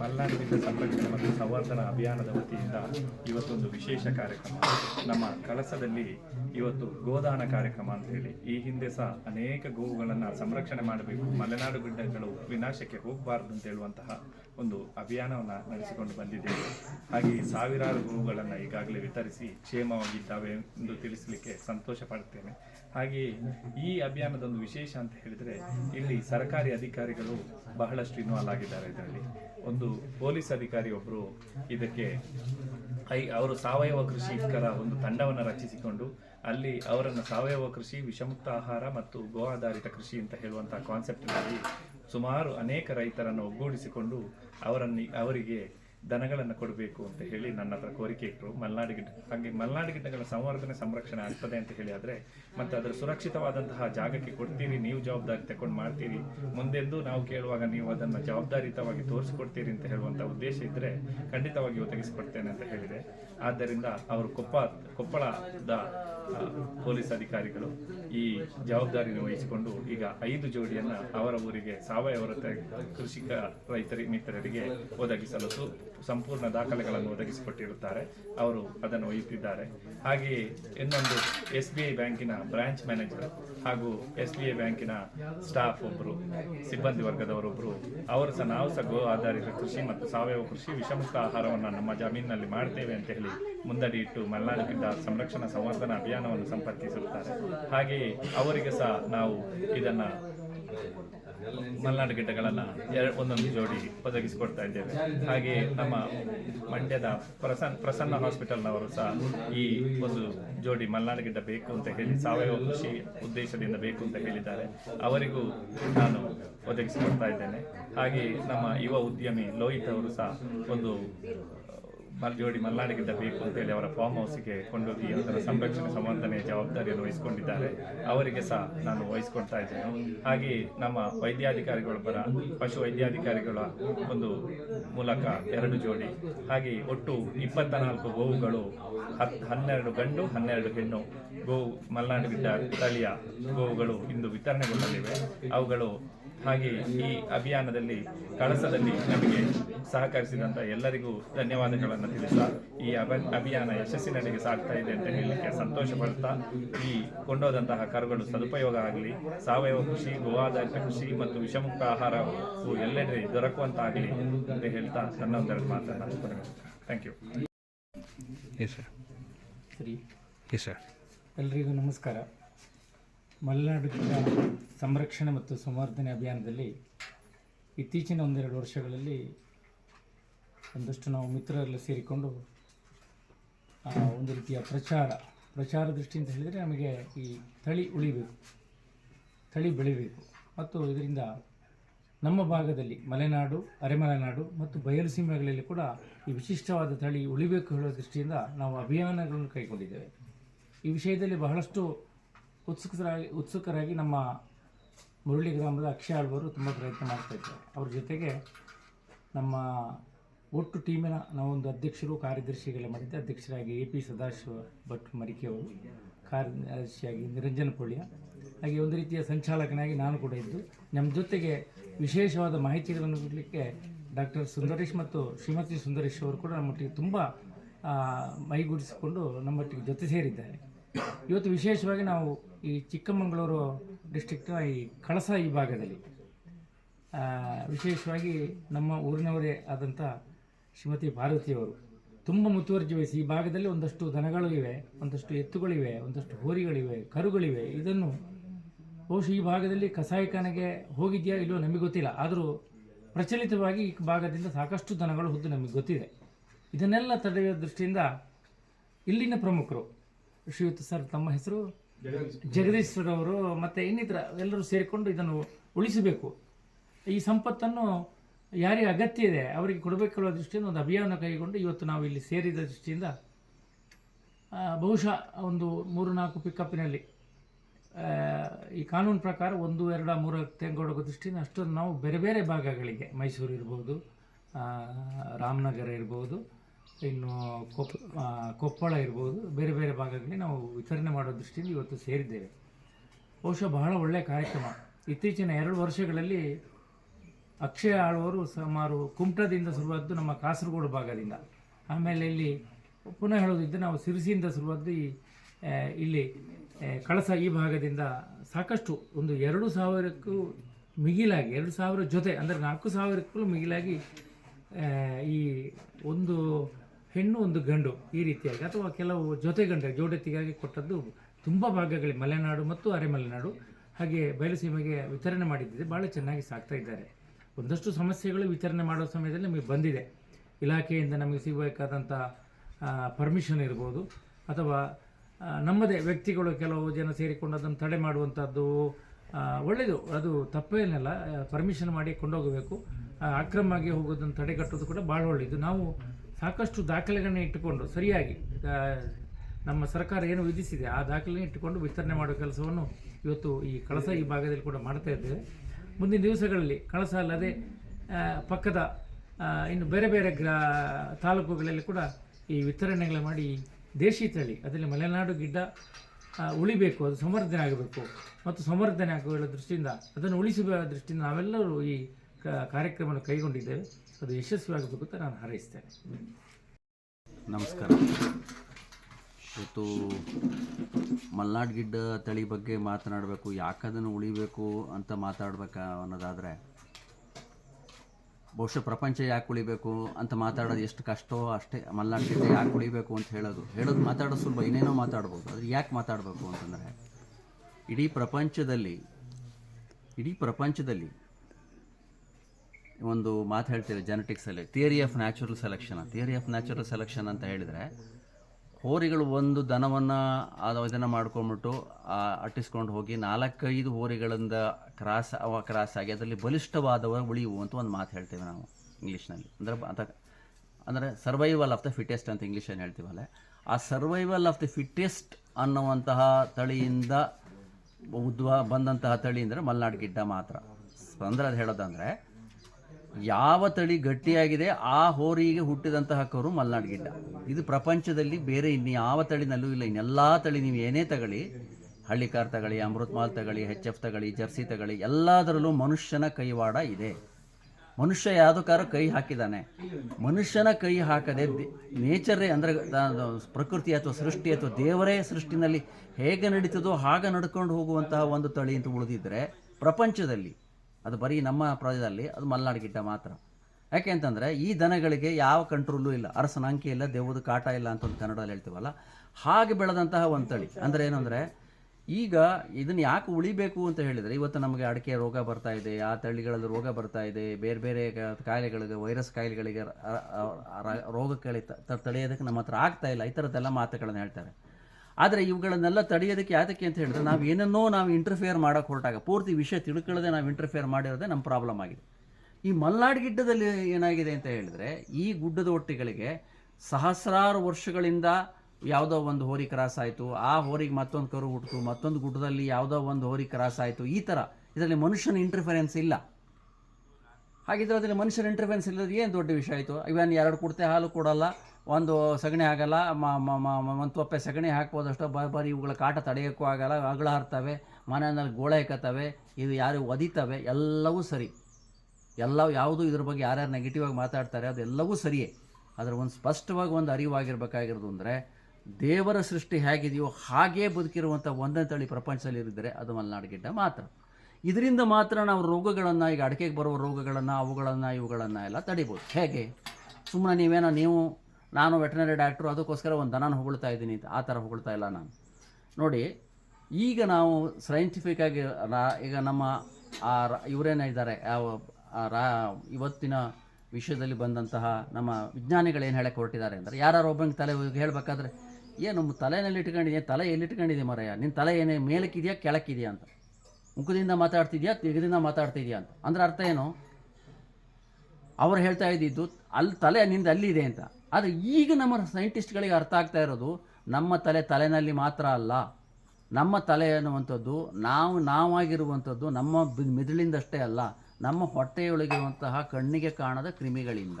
ಮಲೆನಾಡು ಗಿಡ್ಡ ಸಂರಕ್ಷಣೆ ಮತ್ತು ಸಂವರ್ಧನ ಅಭಿಯಾನದ ವತಿಯಿಂದ ಇವತ್ತೊಂದು ವಿಶೇಷ ಕಾರ್ಯಕ್ರಮ. ನಮ್ಮ ಕಳಸದಲ್ಲಿ ಇವತ್ತು ಗೋದಾನ ಕಾರ್ಯಕ್ರಮ ಅಂತ ಹೇಳಿ, ಈ ಹಿಂದೆ ಸಹ ಅನೇಕ ಗೋವುಗಳನ್ನು ಸಂರಕ್ಷಣೆ ಮಾಡಬೇಕು. ಮಲೆನಾಡು ಗಿಡ್ಡಗಳು ವಿನಾಶಕ್ಕೆ ಹೋಗಬಾರದು ಅಂತ ಹೇಳುವಂತಹ ಒಂದು ಅಭಿಯಾನವನ್ನು ನಡೆಸಿಕೊಂಡು ಬಂದಿದ್ದೇವೆ. ಹಾಗೆ ಸಾವಿರಾರು ಗೋವುಗಳನ್ನು ಈಗಾಗಲೇ ವಿತರಿಸಿ ಕ್ಷೇಮವಾಗಿದ್ದಾವೆ ಎಂದು ತಿಳಿಸಲಿಕ್ಕೆ ಸಂತೋಷ ಪಡ್ತೇನೆ ಹಾಗೆಯೇ ಈ ಅಭಿಯಾನದ ಒಂದು ವಿಶೇಷ ಅಂತ ಹೇಳಿದರೆ ಇಲ್ಲಿ ಸರ್ಕಾರಿ ಅಧಿಕಾರಿಗಳು ಬಹಳಷ್ಟು ಇನ್ವಾಲ್ವ್ ಆಗಿದ್ದಾರೆ ಇದರಲ್ಲಿ. ಒಂದು ಪೊಲೀಸ್ ಅಧಿಕಾರಿ ಒಬ್ಬರು ಇದಕ್ಕೆ ಐ, ಅವರು ಸಾವಯವ ಕೃಷಿಕರ ಒಂದು ತಂಡವನ್ನು ರಚಿಸಿಕೊಂಡು ಅಲ್ಲಿ ಅವರನ್ನು ಸಾವಯವ ಕೃಷಿ, ವಿಷಮುಕ್ತ ಆಹಾರ ಮತ್ತು ಗೋ ಆಧಾರಿತ ಕೃಷಿ ಅಂತ ಹೇಳುವಂತಹ ಕಾನ್ಸೆಪ್ಟ್ನಲ್ಲಿ ಸುಮಾರು ಅನೇಕ ರೈತರನ್ನು ಒಗ್ಗೂಡಿಸಿಕೊಂಡು ಅವರನ್ನು, ಅವರಿಗೆ ದನಗಳನ್ನು ಕೊಡಬೇಕು ಅಂತ ಹೇಳಿ ನನ್ನ ಹತ್ರ ಕೋರಿಕೆ ಇಟ್ಟರು ಮಲ್ನಾಡು ಗಿಡ್ಡ ಹಾಗೆ ಮಲ್ನಾಡು ಗಿಡ್ಡಗಳ ಸಂವರ್ಧನೆ, ಸಂರಕ್ಷಣೆ ಆಗ್ತದೆ ಅಂತ ಹೇಳಿ ಆದರೆ ಮತ್ತು ಅದರ ಸುರಕ್ಷಿತವಾದಂತಹ ಜಾಗಕ್ಕೆ ಕೊಡ್ತೀರಿ, ನೀವು ಜವಾಬ್ದಾರಿ ತಗೊಂಡು ಮಾಡ್ತೀರಿ. ಮುಂದೆಂದು ನಾವು ಕೇಳುವಾಗ ನೀವು ಅದನ್ನು ಜವಾಬ್ದಾರಿಯುತವಾಗಿ ತೋರಿಸ್ಕೊಡ್ತೀರಿ ಅಂತ ಹೇಳುವಂಥ ಉದ್ದೇಶ ಇದ್ದರೆ ಖಂಡಿತವಾಗಿ ಒದಗಿಸಿಕೊಡ್ತೇನೆ ಅಂತ ಹೇಳಿದೆ. ಆದ್ದರಿಂದ ಅವರು ಕೊಪ್ಪ, ಕೊಪ್ಪಳದ ಪೊಲೀಸ್ ಅಧಿಕಾರಿಗಳು ಈ ಜವಾಬ್ದಾರಿಯನ್ನು ವಹಿಸಿಕೊಂಡು ಈಗ ಐದು ಜೋಡಿಯನ್ನು ಅವರ ಊರಿಗೆ, ಸಾವಯವ ಕೃಷಿಕ ರೈತರಿ ಮಿತ್ರರಿಗೆ ಒದಗಿಸಲು ಸಂಪೂರ್ಣ ದಾಖಲೆಗಳನ್ನು ಒದಗಿಸಿಕೊಟ್ಟಿರುತ್ತಾರೆ. ಅವರು ಅದನ್ನು ಒಯ್ಯುತ್ತಿದ್ದಾರೆ. ಹಾಗೆಯೇ ಇನ್ನೊಂದು ಎಸ್ ಬಿ ಐ ಬ್ಯಾಂಕಿನ ಬ್ರಾಂಚ್ ಮ್ಯಾನೇಜರ್ ಹಾಗೂ ಎಸ್ ಬಿ ಐ ಬ್ಯಾಂಕಿನ ಸ್ಟಾಫ್ ಒಬ್ಬರು ಸಿಬ್ಬಂದಿ ವರ್ಗದವರೊಬ್ಬರು ಅವರು ಸಹ ನಾವು ಸಹ ಗೋ ಆಧಾರಿತ ಕೃಷಿ ಮತ್ತು ಸಾವಯವ ಕೃಷಿ ವಿಷಮುಕ್ತ ಆಹಾರವನ್ನು ನಮ್ಮ ಜಮೀನಿನಲ್ಲಿ ಮಾಡ್ತೇವೆ ಅಂತ ಹೇಳಿ ಮುಂದಡಿ ಇಟ್ಟು ಮಲೆನಾಡು ಸಂರಕ್ಷಣಾ ಸಂವರ್ಧನಾ ಅಭಿಯಾನವನ್ನು ಸಂಪರ್ಕಿಸುತ್ತಾರೆ ಹಾಗೆಯೇ ಅವರಿಗೆ ಸಹ ನಾವು ಇದನ್ನು ಮಲೆನಾಡು ಗಿಡ್ಡಗಳನ್ನು ಎರ- ಒಂದೊಂದು ಜೋಡಿ ಒದಗಿಸಿಕೊಡ್ತಾ ಇದ್ದೇವೆ. ಹಾಗೆ ನಮ್ಮ ಮಂಡ್ಯದ ಪ್ರಸನ್ನ ಪ್ರಸನ್ನ ಹಾಸ್ಪಿಟಲ್ನವರು ಸಹ ಈ ಒಂದು ಜೋಡಿ ಮಲೆನಾಡು ಗಿಡ್ಡ ಬೇಕು ಅಂತ ಹೇಳಿ, ಸಾವಯವ ಕೃಷಿ ಉದ್ದೇಶದಿಂದ ಬೇಕು ಅಂತ ಹೇಳಿದ್ದಾರೆ. ಅವರಿಗೂ ನಾನು ಒದಗಿಸಿಕೊಡ್ತಾ ಇದ್ದೇನೆ. ಹಾಗೆ ನಮ್ಮ ಯುವ ಉದ್ಯಮಿ ಲೋಹಿತ್ ಅವರು ಸಹ ಒಂದು ಮಲ್ ಜೋಡಿ ಮಲ್ನಾಡು ಬೇಕು ಅಂತೇಳಿ ಅವರ ಫಾರ್ಮ್ ಹೌಸ್ಗೆ ಕೊಂಡೋಗಿ ಅದರ ಸಂರಕ್ಷಣೆ ಸಂವರ್ಧನೆ ಜವಾಬ್ದಾರಿಯನ್ನು ವಹಿಸಿಕೊಂಡಿದ್ದಾರೆ. ಅವರಿಗೆ ಸಹ ನಾನು ವಹಿಸ್ಕೊಳ್ತಾ ಇದ್ದೇನೆ. ಹಾಗೆ ನಮ್ಮ ವೈದ್ಯಾಧಿಕಾರಿಗಳೊಬ್ಬರ ಪಶು ವೈದ್ಯಾಧಿಕಾರಿಗಳ ಒಂದು ಮೂಲಕ ಎರಡು ಜೋಡಿ. ಹಾಗೆ ಒಟ್ಟು ಇಪ್ಪತ್ತ ನಾಲ್ಕು ಗೋವುಗಳು, ಹತ್, ಹನ್ನೆರಡು ಗಂಡು, ಹನ್ನೆರಡು ಹೆಣ್ಣು. ಗೋವು ಮಲ್ನಾಡು ಸ್ಥಳೀಯ ಗೋವುಗಳು ಇಂದು ವಿತರಣೆಗೊಳ್ಳಲಿವೆ ಅವುಗಳು ಹಾಗೆ ಈ ಅಭಿಯಾನದಲ್ಲಿ ಕಳಸದಲ್ಲಿ ನಮಗೆ ಸಹಕರಿಸಿದಂತ ಎಲ್ಲರಿಗೂ ಧನ್ಯವಾದಗಳನ್ನು ತಿಳಿಸ್ತಾ ಈ ಅಭ- ಅಭಿಯಾನ ಯಶಸ್ಸಿನಡೆಗೆ ಸಾಗ್ತಾ ಇದೆ ಅಂತ ಹೇಳಲಿಕ್ಕೆ ಸಂತೋಷ ಪಡ್ತಾ ಈ ಕೊಂಡೋದಂತಹ ಕರುಗಳು ಸದುಪಯೋಗ ಆಗಲಿ ಸಾವಯವ ಕೃಷಿ ಗೋವಾಧಾರಿತ ಕೃಷಿ ಮತ್ತು ವಿಷಮುಕ್ತ ಆಹಾರ ಎಲ್ಲೆಡೆ ದೊರಕುವಂತಾಗಲಿ ಅಂತ ಹೇಳ್ತಾ ನನ್ನ ಒಂದೆರಡು ಮಾತನ್ನು ಥ್ಯಾಂಕ್ ಯು ಎಸ್ ಸರ್ ಸರಿ ಎಸ್ ಸರ್ ಎಲ್ರಿಗೂ ನಮಸ್ಕಾರ. ಮಲೆನಾಡು ಸಂರಕ್ಷಣೆ ಮತ್ತು ಸಂವರ್ಧನೆ ಅಭಿಯಾನದಲ್ಲಿ ಇತ್ತೀಚಿನ ಒಂದೆರಡು ವರ್ಷಗಳಲ್ಲಿ ಒಂದಷ್ಟು ನಾವು ಮಿತ್ರರೆಲ್ಲ ಸೇರಿಕೊಂಡು ಒಂದು ರೀತಿಯ ಪ್ರಚಾರ ಪ್ರಚಾರ ದೃಷ್ಟಿಯಿಂದ ಹೇಳಿದರೆ ನಮಗೆ ಈ ತಳಿ ಉಳಿಬೇಕು ತಳಿ ಬೆಳಿಬೇಕು. ಮತ್ತು ಇದರಿಂದ ನಮ್ಮ ಭಾಗದಲ್ಲಿ ಮಲೆನಾಡು, ಅರೆಮಲೆನಾಡು ಮತ್ತು ಬಯಲು ಸೀಮೆಗಳಲ್ಲಿ ಕೂಡ ಈ ವಿಶಿಷ್ಟವಾದ ತಳಿ ಉಳಿಬೇಕು ಹೇಳೋ ದೃಷ್ಟಿಯಿಂದ ನಾವು ಅಭಿಯಾನಗಳನ್ನು ಕೈಗೊಂಡಿದ್ದೇವೆ. ಈ ವಿಷಯದಲ್ಲಿ ಬಹಳಷ್ಟು ಉತ್ಸುಕರಾಗಿ ಉತ್ಸುಕರಾಗಿ ನಮ್ಮ ಮುರುಳಿ ಗ್ರಾಮದ ಅಕ್ಷಯ ಆಳ್ವರು ತುಂಬ ಪ್ರಯತ್ನ ಮಾಡ್ತಾ ಇದ್ದಾರೆ. ಅವ್ರ ಜೊತೆಗೆ ನಮ್ಮ ಒಟ್ಟು ಟೀಮಿನ ನಾವೊಂದು ಅಧ್ಯಕ್ಷರು, ಕಾರ್ಯದರ್ಶಿಗಳ ಮಾಡಿದ್ದೆ ಅಧ್ಯಕ್ಷರಾಗಿ ಎ ಪಿ ಸದಾಶಿವ ಭಟ್ ಮರಿಕೆ ಅವರು, ಕಾರ್ಯದರ್ಶಿಯಾಗಿ ನಿರಂಜನ ಪೊಳ್ಯ, ಹಾಗೆ ಒಂದು ರೀತಿಯ ಸಂಚಾಲಕನಾಗಿ ನಾನು ಕೂಡ ಇದ್ದು ನಮ್ಮ ಜೊತೆಗೆ ವಿಶೇಷವಾದ ಮಾಹಿತಿಗಳನ್ನು ಕೊಡಲಿಕ್ಕೆ ಡಾಕ್ಟರ್ ಸುಂದರೇಶ್ ಮತ್ತು ಶ್ರೀಮತಿ ಸುಂದರೇಶ್ ಅವರು ಕೂಡ ನಮ್ಮೊಟ್ಟಿಗೆ ತುಂಬ ಮೈಗೂಡಿಸಿಕೊಂಡು ನಮ್ಮೊಟ್ಟಿಗೆ ಜೊತೆ ಸೇರಿದ್ದಾರೆ. ಇವತ್ತು ವಿಶೇಷವಾಗಿ ನಾವು ಈ ಚಿಕ್ಕಮಗಳೂರು ಡಿಸ್ಟ್ರಿಕ್ಟ್ನ ಈ ಕಳಸ ಈ ಭಾಗದಲ್ಲಿ. ವಿಶೇಷವಾಗಿ ನಮ್ಮ ಊರಿನವರೇ ಆದಂಥ ಶ್ರೀಮತಿ ಪಾರ್ವತಿಯವರು. ತುಂಬ ಮುತುವರ್ಜಿ ವಹಿಸಿ ಈ ಭಾಗದಲ್ಲಿ ಒಂದಷ್ಟು ದನಗಳು ಇವೆ, ಒಂದಷ್ಟು ಎತ್ತುಗಳಿವೆ ಒಂದಷ್ಟು ಹೋರಿಗಳಿವೆ, ಕರುಗಳಿವೆ. ಇದನ್ನು ಬಹುಶಃ ಈ ಭಾಗದಲ್ಲಿ ಕಸಾಯಿಖಾನೆಗೆ ಹೋಗಿದೆಯಾ ಇಲ್ಲೋ ನಮಗೆ ಗೊತ್ತಿಲ್ಲ. ಆದರೂ ಪ್ರಚಲಿತವಾಗಿ ಈ ಭಾಗದಿಂದ ಸಾಕಷ್ಟು ದನಗಳು ಹುದ್ದು ನಮಗೆ ಗೊತ್ತಿದೆ. ಇದನ್ನೆಲ್ಲ ತಡೆಯುವ ದೃಷ್ಟಿಯಿಂದ ಇಲ್ಲಿನ ಪ್ರಮುಖರು ಶ್ರೀಯುತ ಸರ್ ತಮ್ಮ ಹೆಸರು? ಜಗದೀಶ್ ಸರ್ ಅವರು ಮತ್ತು ಇನ್ನಿತರ ಎಲ್ಲರೂ ಸೇರಿಕೊಂಡು ಇದನ್ನು ಉಳಿಸಬೇಕು. ಈ ಸಂಪತ್ತನ್ನು ಯಾರಿಗೆ ಅಗತ್ಯ ಇದೆ ಅವರಿಗೆ ಕೊಡಬೇಕಲ್ಲ ದೃಷ್ಟಿಯಿಂದ ಒಂದು ಅಭಿಯಾನ ಕೈಗೊಂಡು ಇವತ್ತು ನಾವು ಇಲ್ಲಿ ಸೇರಿದ ದೃಷ್ಟಿಯಿಂದ ಬಹುಶಃ ಒಂದು ಮೂರು ನಾಲ್ಕು ಪಿಕಪ್ಪಿನಲ್ಲಿ ಈ ಕಾನೂನು ಪ್ರಕಾರ ಒಂದು ಎರಡು ಮೂರು ತೆಂಗೊಡಗೋ ದೃಷ್ಟಿಯಿಂದ ಅಷ್ಟೊಂದು ನಾವು ಬೇರೆ ಬೇರೆ ಭಾಗಗಳಿಗೆ ಮೈಸೂರು ಇರ್ಬೋದು ರಾಮನಗರ ಇರ್ಬೋದು ಇನ್ನು ಕೊಪ್ ಕೊಪ್ಪಳ ಇರ್ಬೋದು, ಬೇರೆ ಬೇರೆ ಭಾಗಗಳಿಗೆ ನಾವು ವಿತರಣೆ ಮಾಡೋ ದೃಷ್ಟಿಯಿಂದ ಇವತ್ತು ಸೇರಿದ್ದೇವೆ. ಬಹುಶಃ ಬಹಳ ಒಳ್ಳೆಯ ಕಾರ್ಯಕ್ರಮ. ಇತ್ತೀಚಿನ ಎರಡು ವರ್ಷಗಳಲ್ಲಿ ಅಕ್ಷಯ ಆಳ್ವರು ಸುಮಾರು ಕುಮಟದಿಂದ ಶುರುವಾದ್ದು ನಮ್ಮ ಕಾಸರಗೋಡು ಭಾಗದಿಂದ. ಆಮೇಲೆ ಇಲ್ಲಿ ಪುನಃ ಹೇಳೋದಿದ್ದು ನಾವು ಸಿರಿಸಿಯಿಂದ ಶುರುವಾದ್ದು ಈ ಇಲ್ಲಿ ಕಳಸ ಈ ಭಾಗದಿಂದ ಸಾಕಷ್ಟು ಒಂದು ಎರಡು ಸಾವಿರಕ್ಕೂ ಮಿಗಿಲಾಗಿ, ಎರಡು ಸಾವಿರ ಜೊತೆ, ಅಂದರೆ ನಾಲ್ಕು ಸಾವಿರಕ್ಕೂ ಮಿಗಿಲಾಗಿ ಈ ಒಂದು ಹೆಣ್ಣು ಒಂದು ಗಂಡು ಈ ರೀತಿಯಾಗಿ ಅಥವಾ ಕೆಲವು ಜೊತೆ ಗಂಡ ಜೋಡತಿಗಾಗಿ ಕೊಟ್ಟದ್ದು ತುಂಬ ಭಾಗಗಳಿವೆ ಮಲೆನಾಡು ಮತ್ತು ಅರೆಮಲೆನಾಡು. ಹಾಗೆ ಬಯಲುಸೀಮೆಗೆ ವಿತರಣೆ ಮಾಡಿದ್ದಿದೆ. ಭಾಳ ಚೆನ್ನಾಗಿ ಸಾಕ್ತಾ ಇದ್ದಾರೆ. ಒಂದಷ್ಟು ಸಮಸ್ಯೆಗಳು ವಿತರಣೆ ಮಾಡೋ ಸಮಯದಲ್ಲಿ ನಮಗೆ ಬಂದಿದೆ. ಇಲಾಖೆಯಿಂದ ನಮಗೆ ಸಿಗಬೇಕಾದಂಥ ಪರ್ಮಿಷನ್ ಇರ್ಬೋದು. ಅಥವಾ ನಮ್ಮದೇ ವ್ಯಕ್ತಿಗಳು ಕೆಲವು ಜನ ಸೇರಿಕೊಂಡು ಅದನ್ನು ತಡೆ ಮಾಡುವಂಥದ್ದು ಒಳ್ಳೆಯದು. ಅದು ತಪ್ಪೇನಲ್ಲ ಪರ್ಮಿಷನ್ ಮಾಡಿ ಕೊಂಡೋಗಬೇಕು. ಅಕ್ರಮವಾಗಿ ಹೋಗೋದನ್ನು ತಡೆಗಟ್ಟೋದು ಕೂಡ ಭಾಳ ಒಳ್ಳೆಯದು. ನಾವು ಸಾಕಷ್ಟು ದಾಖಲೆಗಳನ್ನ ಇಟ್ಟುಕೊಂಡು ಸರಿಯಾಗಿ ನಮ್ಮ ಸರ್ಕಾರ ಏನು ವಿಧಿಸಿದೆ ಆ ದಾಖಲೆ ಇಟ್ಟುಕೊಂಡು ವಿತರಣೆ ಮಾಡುವ ಕೆಲಸವನ್ನು ಇವತ್ತು ಈ ಕಳಸ ಈ ಭಾಗದಲ್ಲಿ ಕೂಡ ಮಾಡ್ತಾ ಇದ್ದೇವೆ. ಮುಂದಿನ ದಿವಸಗಳಲ್ಲಿ ಕಳಸ ಅಲ್ಲದೆ ಪಕ್ಕದ ಇನ್ನು ಬೇರೆ ಬೇರೆ ಗ್ರಾ, ತಾಲೂಕುಗಳಲ್ಲಿ ಕೂಡ ಈ ವಿತರಣೆಗಳ ಮಾಡಿ ದೇಶಿ ತಳಿ, ಅದರಲ್ಲಿ ಮಲೆನಾಡು ಗಿಡ್ಡ ಉಳಿಬೇಕು, ಅದು ಸಂವರ್ಧನೆ ಆಗಬೇಕು. ಮತ್ತು ಸಂವರ್ಧನೆ ಆಗುವ ದೃಷ್ಟಿಯಿಂದ, ಅದನ್ನು ಉಳಿಸುವ ದೃಷ್ಟಿಯಿಂದ ನಾವೆಲ್ಲರೂ ಈ ಕಾರ್ಯಕ್ರಮವನ್ನು ಕೈಗೊಂಡಿದ್ದೇವೆ. ಅದು ಯಶಸ್ವಿಯಾಗಬೇಕು ಅಂತ ನಾನು ಹಾರೈಸ್ತೇನೆ. ನಮಸ್ಕಾರ. ಇವತ್ತು ಮಲ್ನಾಡ್ ಗಿಡ್ಡ ತಳಿ ಬಗ್ಗೆ ಮಾತನಾಡಬೇಕು ಯಾಕೆ ಅದನ್ನು ಉಳಿಬೇಕು ಅಂತ ಮಾತಾಡ್ಬೇಕ ಅನ್ನೋದಾದರೆ, ಬಹುಶಃ ಪ್ರಪಂಚ ಯಾಕೆ ಉಳಿಬೇಕು ಅಂತ ಮಾತಾಡೋದು ಎಷ್ಟು ಕಷ್ಟವೋ ಅಷ್ಟೇ ಮಲ್ನಾಡ್ ಗಿಡ್ಡ ಯಾಕೆ ಉಳಿಬೇಕು ಅಂತ ಹೇಳೋದು. ಹೇಳೋದು ಮಾತಾಡೋದು ಸುಲಭ ಏನೇನೋ ಮಾತಾಡ್ಬೋದು. ಅದು ಯಾಕೆ ಮಾತಾಡಬೇಕು ಅಂತಂದರೆ, ಇಡೀ ಪ್ರಪಂಚದಲ್ಲಿ ಇಡೀ ಪ್ರಪಂಚದಲ್ಲಿ ಒಂದು ಮಾತು ಹೇಳ್ತೀವಿ ಜೆನೆಟಿಕ್ಸಲ್ಲಿ theory of natural selection theory of natural selection ಅಂತ ಹೇಳಿದರೆ, ಹೋರಿಗಳು ಒಂದು ದನವನ್ನು ಅದು ಇದನ್ನು ಮಾಡ್ಕೊಂಬಿಟ್ಟು ಅಟ್ಟಿಸ್ಕೊಂಡು ಹೋಗಿ ನಾಲ್ಕೈದು ಹೋರಿಗಳಿಂದ ಕ್ರಾಸ್ ಕ್ರಾಸ್ ಆಗಿ ಅದರಲ್ಲಿ ಬಲಿಷ್ಠವಾದವ ಉಳಿಯುವು ಅಂತ ಒಂದು ಮಾತು ಹೇಳ್ತೇವೆ ನಾವು ಇಂಗ್ಲೀಷ್ನಲ್ಲಿ ಅಂದರೆ ಅಂತ ಅಂದರೆ ಸರ್ವೈವಲ್ ಆಫ್ ದ ಫಿಟೆಸ್ಟ್ ಅಂತ ಇಂಗ್ಲೀಷಲ್ಲಿ ಹೇಳ್ತೀವಲ್ಲ. ಆ ಸರ್ವೈವಲ್ ಆಫ್ ದಿ ಫಿಟ್ಟೆಸ್ಟ್ ಅನ್ನುವಂತಹ ತಳಿಯಿಂದ ಉದ್ವ ಬಂದಂತಹ ತಳಿ ಅಂದರೆ ಮಲ್ನಾಡ್ ಗಿಡ್ಡ ಮಾತ್ರ. ಅಂದ್ರೆ ಅದು ಹೇಳೋದಂದರೆ ಯಾವ ತಳಿ ಗಟ್ಟಿಯಾಗಿದೆ, ಆ ಹೋರಿಗೆ ಹುಟ್ಟಿದಂತಹ ಕರು ಮಲ್ನಾಡ್ ಗಿಡ್ಡ. ಇದು ಪ್ರಪಂಚದಲ್ಲಿ ಬೇರೆ ಇನ್ಯಾವ ತಳಿನಲ್ಲೂ ಇಲ್ಲ. ಇನ್ನೆಲ್ಲ ತಳಿ ನೀವು ಏನೇ ತಗೊಳ್ಳಿ, ಹಳ್ಳಿಕಾರ್ ತಗೊಳ್ಳಿ ಅಮೃತ್ಮಾಲ್ ತಗೊಳ್ಳಿ ಹೆಚ್ ಎಫ್ ತಗೊಳ್ಳಿ, ಜರ್ಸಿ ತಗೊಳ್ಳಿ, ಎಲ್ಲದರಲ್ಲೂ ಮನುಷ್ಯನ ಕೈವಾಡ ಇದೆ. ಮನುಷ್ಯ ಯಾವುದಕ್ಕಾರ ಕೈ ಹಾಕಿದ್ದಾನೆ ಮನುಷ್ಯನ ಕೈ ಹಾಕದೆ ನೇಚರೇ ಅಂದರೆ ಪ್ರಕೃತಿ ಅಥವಾ ಸೃಷ್ಟಿ ಅಥವಾ ದೇವರೇ ಸೃಷ್ಟಿನಲ್ಲಿ ಹೇಗೆ ನಡೀತದೋ ಹಾಗೆ ನಡ್ಕೊಂಡು ಹೋಗುವಂತಹ ಒಂದು ತಳಿ ಅಂತ ಉಳಿದಿದ್ದರೆ ಪ್ರಪಂಚದಲ್ಲಿ ಅದು ಬರೀ ನಮ್ಮ ಪ್ರದೇಶದಲ್ಲಿ ಅದು ಮಲೆನಾಡು ಗಿಡ್ಡ ಮಾತ್ರ. ಯಾಕೆ ಅಂತಂದರೆ, ಈ ದನಗಳಿಗೆ ಯಾವ ಕಂಟ್ರೋಲು ಇಲ್ಲ. ಅರಸನ ಅಂಕೆ ಇಲ್ಲ, ದೇವದ ಕಾಟ ಇಲ್ಲ ಅಂತ ಒಂದು ಕನ್ನಡದಲ್ಲಿ ಹೇಳ್ತೀವಲ್ಲ, ಹಾಗೆ ಬೆಳೆದಂತಹ ಒಂದು ತಳಿ ಅಂದರೆ ಏನಂದರೆ, ಈಗ ಇದನ್ನು ಯಾಕೆ ಉಳಿಬೇಕು ಅಂತ ಹೇಳಿದರೆ, ಇವತ್ತು ನಮಗೆ ಅಡಿಕೆ ರೋಗ ಬರ್ತಾ ಇದೆ, ಆ ತಳಿಗಳಲ್ಲಿ ರೋಗ ಬರ್ತಾ ಇದೆ, ಬೇರೆ ಬೇರೆ ಕಾಯಿಲೆಗಳಿಗೆ, ವೈರಸ್ ಕಾಯಿಲೆಗಳಿಗೆ ರ- ರ- ರ- ರೋಗಕ್ಕೆ ತ- ತ- ತಡೆಯೋದಕ್ಕೆ ನಮ್ಮ ಹತ್ರ ಆಗ್ತಾ ಇಲ್ಲ, ಈ ಥರದ್ದೆಲ್ಲ ಮಾತುಗಳನ್ನು ಹೇಳ್ತಾರೆ. ಆದರೆ ಇವುಗಳನ್ನೆಲ್ಲ ತಡೆಯೋದಕ್ಕೆ ಯಾತಕ್ಕೆ ಅಂತ ಹೇಳಿದ್ರೆ ನಾವು ಏನನ್ನೋ ನಾವು ಇಂಟರ್ಫಿಯರ್ ಮಾಡೋಕೆ ಹೊರಟಾಗ, ಪೂರ್ತಿ ವಿಷಯ ತಿಳ್ಕೊಳ್ಳದೆ ನಾವು ಇಂಟರ್ಫಿಯರ್ ಮಾಡಿರೋದೇ ನಮ್ಮ ಪ್ರಾಬ್ಲಮ್ ಆಗಿದೆ. ಈ ಮಲ್ನಾಡ್ ಗಿಡ್ಡದಲ್ಲಿ ಏನಾಗಿದೆ ಅಂತ ಹೇಳಿದ್ರೆ, ಈ ಗುಡ್ಡದ ಒಟ್ಟಿಗಳಿಗೆ ಸಹಸ್ರಾರು ವರ್ಷಗಳಿಂದ ಯಾವುದೋ ಒಂದು ಹೋರಿ ಕ್ರಾಸ್ ಆಯಿತು, ಆ ಹೋರಿಗೆ ಮತ್ತೊಂದು ಕರು ಹುಟ್ಟಿತು ಮತ್ತೊಂದು ಗುಡ್ಡದಲ್ಲಿ ಯಾವುದೋ ಒಂದು ಹೋರಿ ಕ್ರಾಸ್ ಆಯಿತು, ಈ ಥರ ಇದರಲ್ಲಿ ಮನುಷ್ಯನ ಇಂಟರ್ಫರೆನ್ಸ್ ಇಲ್ಲ. ಹಾಗಿದ್ರೆ ಅದರಲ್ಲಿ ಮನುಷ್ಯರ ಇಂಟರ್ಫೆನ್ಸ್ ಇಲ್ಲದ ಏನು ದೊಡ್ಡ ವಿಷಯ ಆಯಿತು? ಇವನ್ ಎರಡು ಕುಡ್ತೆ ಹಾಲು ಕೊಡಲ್ಲ ಒಂದು ಸಗಣಿ ಮ- ಒಂದು ತೊಪ್ಪೆ ಸಗಣಿ ಹಾಕ್ಬೋದಷ್ಟು ಬರ ಬರೀ ಇವುಗಳ ಕಾಟ ತಡೆಯೋಕ್ಕೂ ಆಗಲ್ಲ ಅಗಳ ಹರ್ತವೆ, ಮನೆಯಲ್ಲಿ ಗೋಳೆ ಹಾಕತ್ತವೆ ಇದು ಯಾರು ಒದಿತವೆ, ಎಲ್ಲವೂ ಸರಿ. ಎಲ್ಲ ಯಾವುದು ಇದ್ರ ಬಗ್ಗೆ ಯಾರ್ಯಾರು ನೆಗೆಟಿವ್ ಆಗಿ ಮಾತಾಡ್ತಾರೆ, ಅದೆಲ್ಲವೂ ಸರಿಯೇ. ಅದರ ಒಂದು ಸ್ಪಷ್ಟವಾಗಿ ಒಂದು ಅರಿವಾಗಿರ್ಬೇಕಾಗಿರೋದು ಅಂದರೆ, ದೇವರ ಸೃಷ್ಟಿ ಹೇಗಿದೆಯೋ ಹಾಗೇ ಬದುಕಿರುವಂಥ ಒಂದೇ ತಳಿ ಪ್ರಪಂಚದಲ್ಲಿ ಇರಿದ್ರೆ ಅದು ಮಲೆನಾಡು ಗಿಡ್ಡ ಮಾತ್ರ. ಇದರಿಂದ ಮಾತ್ರ ನಾವು ರೋಗಗಳನ್ನು, ಈಗ ಅಡಿಕೆಗೆ ಬರುವ ರೋಗಗಳನ್ನು, ಅವುಗಳನ್ನು, ಇವುಗಳನ್ನು ಎಲ್ಲ ತಡಿಬೋದು. ಹೇಗೆ? ಸುಮ್ಮನೆ ನೀವೇನೋ ನೀವು ನಾನು ವೆಟನರಿ ಡಾಕ್ಟ್ರು, ಅದಕ್ಕೋಸ್ಕರ ಒಂದು ದನನ ಹೊಗಳ್ತಾ ಇದ್ದೀನಿ ಅಂತ ಆ ಥರ ಹೊಗಳ್ತಾ ಇಲ್ಲ ನಾನು. ನೋಡಿ, ಈಗ ನಾವು ಸೈಂಟಿಫಿಕ್ ಆಗಿ ರಾ- ಈಗ ನಮ್ಮ ಆ ಇವರೇನಿದ್ದಾರೆ ಇವರೇನ ಇದ್ದಾರೆ ಯಾವ ರಾ, ಇವತ್ತಿನ ವಿಷಯದಲ್ಲಿ ಬಂದಂತಹ ನಮ್ಮ ವಿಜ್ಞಾನಿಗಳು ಏನು ಹೇಳಕ್ಕೆ ಹೊರಟಿದ್ದಾರೆ ಅಂದರೆ ಯಾರು ಒಬ್ಬಂಗೆ ತಲೆ ಹೇಳಬೇಕಾದ್ರೆ, ಏನು ನಮ್ಮ ತಲೆನಲ್ಲಿ ಇಟ್ಕೊಂಡಿದ್ಯಾ? ತಲೆ ಎಲ್ಲಿ ಇಟ್ಕೊಂಡಿದ್ಯಾ ಮರಯ್ಯ? ನಿನ್ನ ತಲೆ ಏನೇ ಮೇಲಕ್ಕಿದೆಯಾ, ಕೆಳಕ್ಕಿದೆಯಾ ಅಂತ? ಮುಖದಿಂದ ಮಾತಾಡ್ತಿದ್ಯಾ, ತೆಗದಿಂದ ಮಾತಾಡ್ತಿದ್ಯಾ ಅಂತ? ಅಂದ್ರೆ ಅರ್ಥ ಏನು? ಅವ್ರು ಹೇಳ್ತಾ ಇದ್ದಿದ್ದು ಅಲ್ಲಿ ತಲೆ ನಿಂದ ಅಲ್ಲಿದೆ ಅಂತ. ಆದರೆ ಈಗ ನಮ್ಮ ಸೈಂಟಿಸ್ಟ್ಗಳಿಗೆ ಅರ್ಥ ಆಗ್ತಾ ಇರೋದು, ನಮ್ಮ ತಲೆ ತಲೆನಲ್ಲಿ ಮಾತ್ರ ಅಲ್ಲ. ನಮ್ಮ ತಲೆ ಅನ್ನುವಂಥದ್ದು ನಾವು, ನಾವಾಗಿರುವಂಥದ್ದು ನಮ್ಮ ಮಿದುಳಿಂದಷ್ಟೇ ಅಲ್ಲ, ನಮ್ಮ ಹೊಟ್ಟೆಯೊಳಗಿರುವಂತಹ ಕಣ್ಣಿಗೆ ಕಾಣದ ಕ್ರಿಮಿಗಳಿಂದ.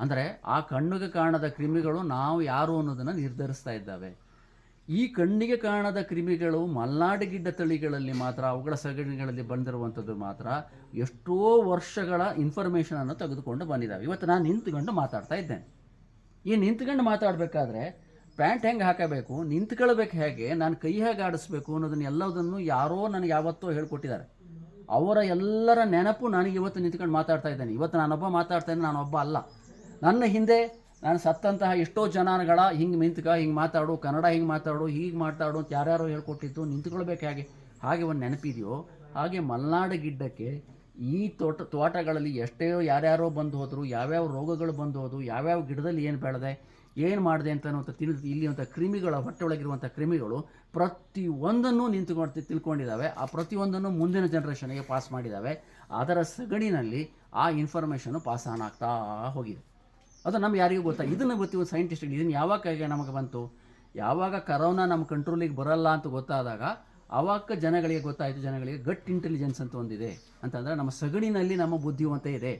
ಅಂದರೆ ಆ ಕಣ್ಣಿಗೆ ಕಾಣದ ಕ್ರಿಮಿಗಳು ನಾವು ಯಾರು ಅನ್ನೋದನ್ನು ನಿರ್ಧರಿಸ್ತಾ ಇದ್ದಾವೆ. ಈ ಕಣ್ಣಿಗೆ ಕಾಣದ ಕ್ರಿಮಿಗಳು ಮಲ್ನಾಡು ಗಿಡ್ಡ ತಳಿಗಳಲ್ಲಿ ಮಾತ್ರ, ಅವುಗಳ ಸಗಣಿಗಳಲ್ಲಿ ಬಂದಿರುವಂಥದ್ದು ಮಾತ್ರ ಎಷ್ಟೋ ವರ್ಷಗಳ ಇನ್ಫಾರ್ಮೇಷನನ್ನು ತೆಗೆದುಕೊಂಡು ಬಂದಿದ್ದಾವೆ ಇವತ್ತು ನಾನು ನಿಂತ್ಕೊಂಡು ಮಾತಾಡ್ತಾ ಇದ್ದೇನೆ. ಈ ನಿಂತ್ಕೊಂಡು ಮಾತಾಡಬೇಕಾದ್ರೆ ಪ್ಯಾಂಟ್ ಹೆಂಗೆ ಹಾಕಬೇಕು, ನಿಂತ್ಕೊಳ್ಬೇಕು ಹೇಗೆ, ನಾನು ಕೈ ಹೇಗೆ ಆಡಿಸ್ಬೇಕು ಅನ್ನೋದನ್ನ ಎಲ್ಲದನ್ನು ಯಾರೋ ನನಗೆ ಯಾವತ್ತೋ ಹೇಳ್ಕೊಟ್ಟಿದ್ದಾರೆ. ಅವರ ಎಲ್ಲರ ನೆನಪು ನನಗೆ ಇವತ್ತು ನಿಂತ್ಕೊಂಡು ಮಾತಾಡ್ತಾ ಇದ್ದೇನೆ. ಇವತ್ತು ನಾನೊಬ್ಬ ಮಾತಾಡ್ತೇನೆ ನಾನೊಬ್ಬ ಅಲ್ಲ. ನನ್ನ ಹಿಂದೆ ನಾನು ಸತ್ತಂತಹ ಎಷ್ಟೋ ಜನಗಳ ಹಿಂಗೆ ನಿಂತ್ಕ, ಹಿಂಗೆ ಮಾತಾಡು, ಕನ್ನಡ ಹಿಂಗೆ ಮಾತಾಡು, ಹೀಗೆ ಮಾತಾಡು ಅಂತ ಯಾರ್ಯಾರೋ ಹೇಳ್ಕೊಟ್ಟಿದ್ದು, ನಿಂತ್ಕೊಳ್ಬೇಕು ಹಾಗೆ? ಹಾಗೆ ಒಂದು ನೆನಪಿದೆಯೋ? ಹಾಗೆ ಮಲೆನಾಡು ಗಿಡ್ಡಕ್ಕೆ ಈ ತೋಟ, ತೋಟಗಳಲ್ಲಿ ಎಷ್ಟೇ ಯಾರ್ಯಾರೋ ಬಂದು ಹೋದರು, ಯಾವ್ಯಾವ ರೋಗಗಳು ಬಂದು ಹೋದವು ಯಾವ್ಯಾವ ಗಿಡದಲ್ಲಿ ಏನು ಬೆಳೆದೆ, ಏನು ಮಾಡಿದೆ ಅಂತ ತಿಳಿದು ಇಲ್ಲಿ ಅಂತ ಕ್ರಿಮಿಗಳ, ಹೊಟ್ಟೆ ಒಳಗಿರುವಂಥ ಕ್ರಿಮಿಗಳು ಪ್ರತಿಯೊಂದನ್ನು ನಿಂತುಕೊಂಡು ತಿಳ್ಕೊಂಡಿದ್ದಾವೆ. ಆ ಪ್ರತಿಯೊಂದನ್ನು ಮುಂದಿನ ಜನ್ರೇಷನ್ಗೆ ಪಾಸ್ ಮಾಡಿದ್ದಾವೆ. ಅದರ ಸಗಣಿನಲ್ಲಿ ಆ ಇನ್ಫಾರ್ಮೇಷನು ಪಾಸ್ ಆನ್ ಆಗ್ತಾ ಹೋಗಿದೆ. ಅದು ನಮ್ಗೆ ಯಾರಿಗೂ ಗೊತ್ತಾ? ಇದನ್ನು ಗೊತ್ತಿ ಒಂದು ಸೈಂಟಿಸ್ಟ್ ಇದನ್ನು ಯಾವಾಗ ನಮಗೆ ಬಂತು? ಯಾವಾಗ ಕರೋನಾ ನಮ್ಮ ಕಂಟ್ರೋಲಿಗೆ ಬರಲ್ಲ ಅಂತ ಗೊತ್ತಾದಾಗ ಅವಾಗ ಜನಗಳಿಗೆ ಗೊತ್ತಾಯಿತು, ಜನಗಳಿಗೆ ಗಟ್ ಇಂಟೆಲಿಜೆನ್ಸ್ ಅಂತ ಒಂದಿದೆ. ಅಂತಂದರೆ ನಮ್ಮ ಸಗಣಿನಲ್ಲಿ ನಮ್ಮ ಬುದ್ಧಿವಂತ ಇದೆ.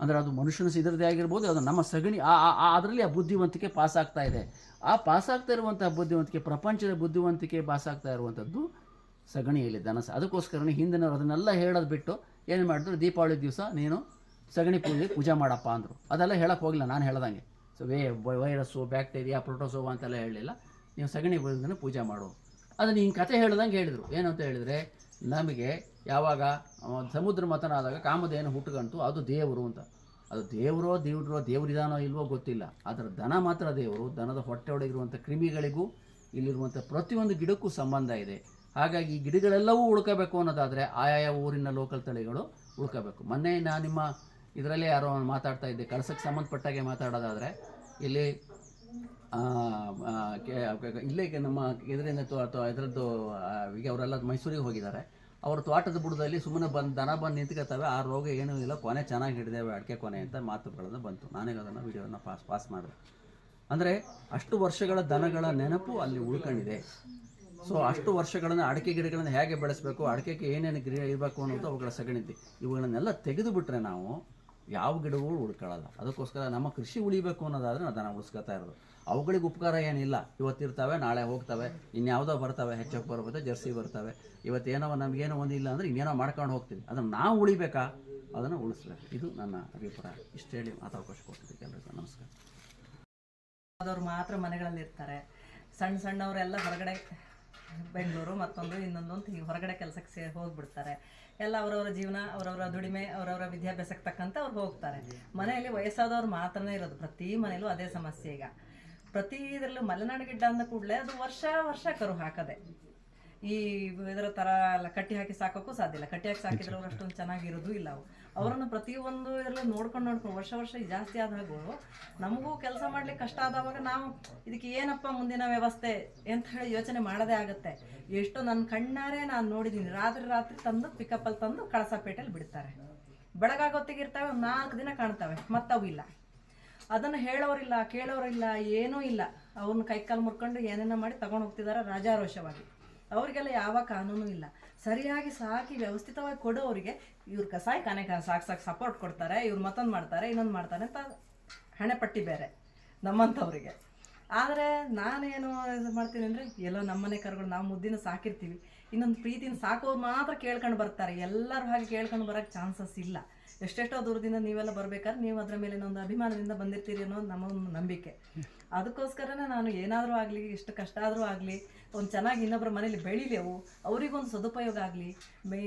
ಅಂದರೆ ಅದು ಮನುಷ್ಯನ ಇದರದೇ ಆಗಿರ್ಬೋದು, ಅದು ನಮ್ಮ ಸಗಣಿ, ಆ ಅದರಲ್ಲಿ ಆ ಬುದ್ಧಿವಂತಿಕೆ ಪಾಸ್ ಆಗ್ತಾ ಇದೆ. ಆ ಪಾಸ್ ಆಗ್ತಾ ಇರುವಂಥ ಬುದ್ಧಿವಂತಿಕೆ, ಪ್ರಪಂಚದ ಬುದ್ಧಿವಂತಿಕೆ ಪಾಸ್ ಆಗ್ತಾ ಇರುವಂಥದ್ದು ಸಗಣಿಯಲ್ಲಿ ದನಸ ಅದಕ್ಕೋಸ್ಕರನೇ ಹಿಂದಿನವರು ಅದನ್ನೆಲ್ಲ ಹೇಳೋದು ಬಿಟ್ಟು ಏನು ಮಾಡಿದ್ರು? ದೀಪಾವಳಿ ದಿವಸ ನೀನು ಸಗಣಿ ಪೂಜೆ ಪೂಜೆ ಮಾಡಪ್ಪ ಅಂದರು. ಅದೆಲ್ಲ ಹೇಳಕ್ಕೆ ಹೋಗಿಲ್ಲ, ನಾನು ಹೇಳ್ದಂಗೆ. So we virus, bacteria, protozoa ಅಂತೆಲ್ಲ ಹೇಳಲಿಲ್ಲ ನೀವು ಸಗಣಿ ಪೂಜೆ ಪೂಜೆ ಮಾಡು. ಅದನ್ನು ಹಿಂಗೆ ಕತೆ ಹೇಳ್ದಂಗೆ ಹೇಳಿದರು. ಏನು ಅಂತ ಹೇಳಿದರೆ, ನಮಗೆ ಯಾವಾಗ ಸಮುದ್ರ ಸಮುದ್ರ ಮತನಾದಾಗ ಕಾಮಧೇನು ಹುಟ್ಟುಗಂತು ಅದು ದೇವರು ಅಂತ. ಅದು ದೇವರೋ, ದೇವ್ರೋ, ದೇವರಿದಾನೋ ಇಲ್ವೋ ಗೊತ್ತಿಲ್ಲ. ಅದರ ದನ ಮಾತ್ರ ದೇವರು, ದನದ ಹೊಟ್ಟೆ ಒಳಗಿರುವಂಥ ಕ್ರಿಮಿಗಳಿಗೂ ಇಲ್ಲಿರುವಂಥ ಪ್ರತಿಯೊಂದು ಗಿಡಕ್ಕೂ ಸಂಬಂಧ ಇದೆ. ಹಾಗಾಗಿ ಈ ಗಿಡಗಳೆಲ್ಲವೂ ಉಳ್ಕೋಬೇಕು ಅನ್ನೋದಾದರೆ ಆಯಾಯ ಊರಿನ ಲೋಕಲ್ ತಳಿಗಳು ಉಳ್ಕೋಬೇಕು. ಮೊನ್ನೆ ನಾನು ನಿಮ್ಮ ಇದರಲ್ಲೇ ಯಾರೋ ಮಾತಾಡ್ತಾ ಇದ್ದೆ. ಕಳಸಕ್ಕೆ ಸಂಬಂಧಪಟ್ಟಾಗೆ ಮಾತಾಡೋದಾದರೆ, ಇಲ್ಲಿ ಇಲ್ಲೇ ನಮ್ಮ ಇದರಿಂದ ಇದರದ್ದು ಈಗ ಅವರೆಲ್ಲ ಮೈಸೂರಿಗೆ ಹೋಗಿದ್ದಾರೆ. ಅವ್ರ ತೋಟದ ಬುಡದಲ್ಲಿ ಸುಮ್ಮನೆ ಬಂದು ದನ ಬಂದು ನಿಂತ್ಕೊತವೆ ಆ ರೋಗ ಏನೂ ಇಲ್ಲ. ಕೊನೆ ಚೆನ್ನಾಗಿ ಹಿಡಿದೇವೆ, ಅಡಿಕೆ ಕೊನೆ ಅಂತ ಮಾತುಗಳನ್ನು ಬಂತು. ನಾನೇ ಅದನ್ನು ವಿಡಿಯೋನ ಪಾಸ್ ಪಾಸ್ ಮಾಡಿದೆ. ಅಂದರೆ, ಅಷ್ಟು ವರ್ಷಗಳ ದನಗಳ ನೆನಪು ಅಲ್ಲಿ ಉಳ್ಕೊಂಡಿದೆ. ಸೊ, ಅಷ್ಟು ವರ್ಷಗಳನ್ನು ಅಡಿಕೆ ಗಿಡಗಳನ್ನು ಹೇಗೆ ಬೆಳೆಸಬೇಕು, ಅಡಿಕೆಗೆ ಏನೇನು ಗಿಡ ಇರಬೇಕು ಅನ್ನೋದು ಅವುಗಳ ಸಗಣಿದ್ದೆ ಇವುಗಳನ್ನೆಲ್ಲ ತೆಗೆದುಬಿಟ್ರೆ ನಾವು ಯಾವ ಗಿಡಗಳು ಉಳ್ಕೊಳ್ಳಲ್ಲ ಅದಕ್ಕೋಸ್ಕರ ನಮ್ಮ ಕೃಷಿ ಉಳಿಬೇಕು ಅನ್ನೋದಾದ್ರೆ ನಾವು ದನ ಉಳಿಸ್ಕೊತಾ ಇರೋದು. ಅವುಗಳಿಗೆ ಉಪಕಾರ ಏನಿಲ್ಲ. ಇವತ್ತಿರ್ತವೆ, ನಾಳೆ ಹೋಗ್ತವೆ, ಇನ್ಯಾವುದೋ ಬರ್ತವೆ ಹೆಚ್ಚಕ್ಕೆ ಬರ್ಬೋದು ಜರ್ಸಿ ಬರ್ತವೆ. ಇವತ್ತೇನೋ ನಮಗೇನೋ ಒಂದಿಲ್ಲ ಅಂದರೆ ಇನ್ನೇನೋ ಮಾಡ್ಕೊಂಡು ಹೋಗ್ತೀವಿ. ಅದನ್ನು ನಾವು ಉಳಿಬೇಕಾ? ಅದನ್ನು ಉಳಿಸ್ಬೇಕು. ಇದು ನನ್ನ ಅಭಿಪ್ರಾಯ. ಇಷ್ಟು ಹೇಳಿ ಮಾತಾವಕಾಶ ಕೊಡ್ತಿದ್ದೆ ಎಲ್ಲರಿಗೂ ನಮಸ್ಕಾರ. ಆದವ್ರು ಮಾತ್ರ ಮನೆಗಳಲ್ಲಿ ಇರ್ತಾರೆ. ಸಣ್ಣ ಸಣ್ಣವರೆಲ್ಲ ಹೊರಗಡೆ, ಬೆಂಗಳೂರು ಮತ್ತೊಂದು ಇನ್ನೊಂದು ಅಂತ ಹೊರಗಡೆ ಕೆಲಸಕ್ಕೆ ಸೇ ಹೋಗ್ಬಿಡ್ತಾರೆ. ಎಲ್ಲ ಅವರವರ ಜೀವನ ಅವರವರ ದುಡಿಮೆ ಅವರವರ ವಿದ್ಯಾಭ್ಯಾಸಕ್ಕೆ ತಕ್ಕಂತ ಅವ್ರು ಹೋಗ್ತಾರೆ. ಮನೆಯಲ್ಲಿ ವಯಸ್ಸಾದವ್ರು ಮಾತ್ರನೇ ಇರೋದು ಪ್ರತಿ ಮನೆಯಲ್ಲೂ ಅದೇ ಸಮಸ್ಯೆ ಈಗ. ಪ್ರತಿ ಇದರಲ್ಲೂ ಮಲೆನಾಡು ಗಿಡ್ಡ ಅಂದ ಕೂಡಲೇ ಅದು ವರ್ಷ ವರ್ಷ ಕರು ಹಾಕದೆ. ಈ ಇದರ ಥರ ಎಲ್ಲ ಕಟ್ಟಿ ಹಾಕಿ ಸಾಕೋಕ್ಕೂ ಸಾಧ್ಯ ಇಲ್ಲ. ಕಟ್ಟಿ ಹಾಕಿ ಸಾಕಿದ್ರೆ ಅವ್ರು ಅಷ್ಟೊಂದು ಚೆನ್ನಾಗಿರೋದು ಇಲ್ಲ ಅವು. ಅವರನ್ನು ಪ್ರತಿಯೊಂದು ಇದರಲ್ಲಿ ನೋಡ್ಕೊಂಡು ನೋಡ್ಕೊಂಡು ವರ್ಷ ವರ್ಷ ಜಾಸ್ತಿ ಆದಾಗೂ ನಮಗೂ ಕೆಲಸ ಮಾಡ್ಲಿಕ್ಕೆ ಕಷ್ಟ ಆದವಾಗ ನಾವು ಇದಕ್ಕೆ ಏನಪ್ಪ ಮುಂದಿನ ವ್ಯವಸ್ಥೆ ಅಂತ ಹೇಳಿ ಯೋಚನೆ ಮಾಡೋದೇ ಆಗುತ್ತೆ. ಎಷ್ಟು ನನ್ನ ಕಣ್ಣಾರೆ ನಾನು ನೋಡಿದ್ದೀನಿ ರಾತ್ರಿ ರಾತ್ರಿ ತಂದು ಪಿಕಪ್ಪಲ್ಲಿ ತಂದು ಕಳಸಪೇಟೆಯಲ್ಲಿ ಬಿಡ್ತಾರೆ. ಬೆಳಗಾಗೊತ್ತಿಗೆ ಇರ್ತವೆ, ಒಂದು ನಾಲ್ಕು ದಿನ ಕಾಣ್ತವೆ, ಮತ್ತವು ಇಲ್ಲ. ಅದನ್ನು ಹೇಳೋರಿಲ್ಲ, ಕೇಳೋರಿಲ್ಲ, ಏನೂ ಇಲ್ಲ. ಅವ್ರನ್ನ ಕೈಕಾಲು ಮುರ್ಕೊಂಡು ಏನೇನೋ ಮಾಡಿ ತಗೊಂಡು ಹೋಗ್ತಿದ್ದಾರೆ ರಾಜಾರೋಷವಾಗಿ. ಅವರಿಗೆಲ್ಲ ಯಾವ ಕಾನೂನು ಇಲ್ಲ. ಸರಿಯಾಗಿ ಸಾಕಿ ವ್ಯವಸ್ಥಿತವಾಗಿ ಕೊಡೋರಿಗೆ ಇವ್ರು ಕಸಾಯಿ ಕಾನೆ ಸಾಕು ಸಾಕು ಸಪೋರ್ಟ್ ಕೊಡ್ತಾರೆ, ಇವ್ರು ಮತ್ತೊಂದು ಮಾಡ್ತಾರೆ, ಇನ್ನೊಂದು ಮಾಡ್ತಾರೆ ಅಂತ ಹಣೆಪಟ್ಟಿ ಬೇರೆ ನಮ್ಮಂಥವ್ರಿಗೆ. ಆದರೆ ನಾನೇನು ಮಾಡ್ತೀನಿ ಅಂದರೆ ಎಲ್ಲೋ ನಮ್ಮನೆ ಕರುಗಳು ನಾವು ಮುದ್ದಿನ ಸಾಕಿರ್ತೀವಿ. ಇನ್ನೊಂದು ಪ್ರೀತಿನ ಸಾಕೋರು ಮಾತ್ರ ಕೇಳ್ಕೊಂಡು ಬರ್ತಾರೆ. ಎಲ್ಲರೂ ಹಾಗೆ ಕೇಳ್ಕೊಂಡು ಬರೋಕ್ಕೆ ಚಾನ್ಸಸ್ ಇಲ್ಲ. ಎಷ್ಟೆಷ್ಟೋ ದೂರದಿಂದ ನೀವೆಲ್ಲ ಬರ್ಬೇಕಾದ್ರೆ ನೀವು ಅದರ ಮೇಲೆ ಒಂದು ಅಭಿಮಾನದಿಂದ ಬಂದಿರ್ತೀರಿ ಅನ್ನೋದು ನಮ್ಮ ನಂಬಿಕೆ. ಅದಕ್ಕೋಸ್ಕರನೇ ನಾನು ಏನಾದರೂ ಆಗಲಿ, ಎಷ್ಟು ಕಷ್ಟ ಆದರೂ ಆಗಲಿ, ಒಂದು ಚೆನ್ನಾಗಿ ಇನ್ನೊಬ್ಬರ ಮನೇಲಿ ಬೆಳೀಲಿ ಅವು ಅವರಿಗೊಂದು ಸದುಪಯೋಗ ಆಗಲಿ, ಮೇ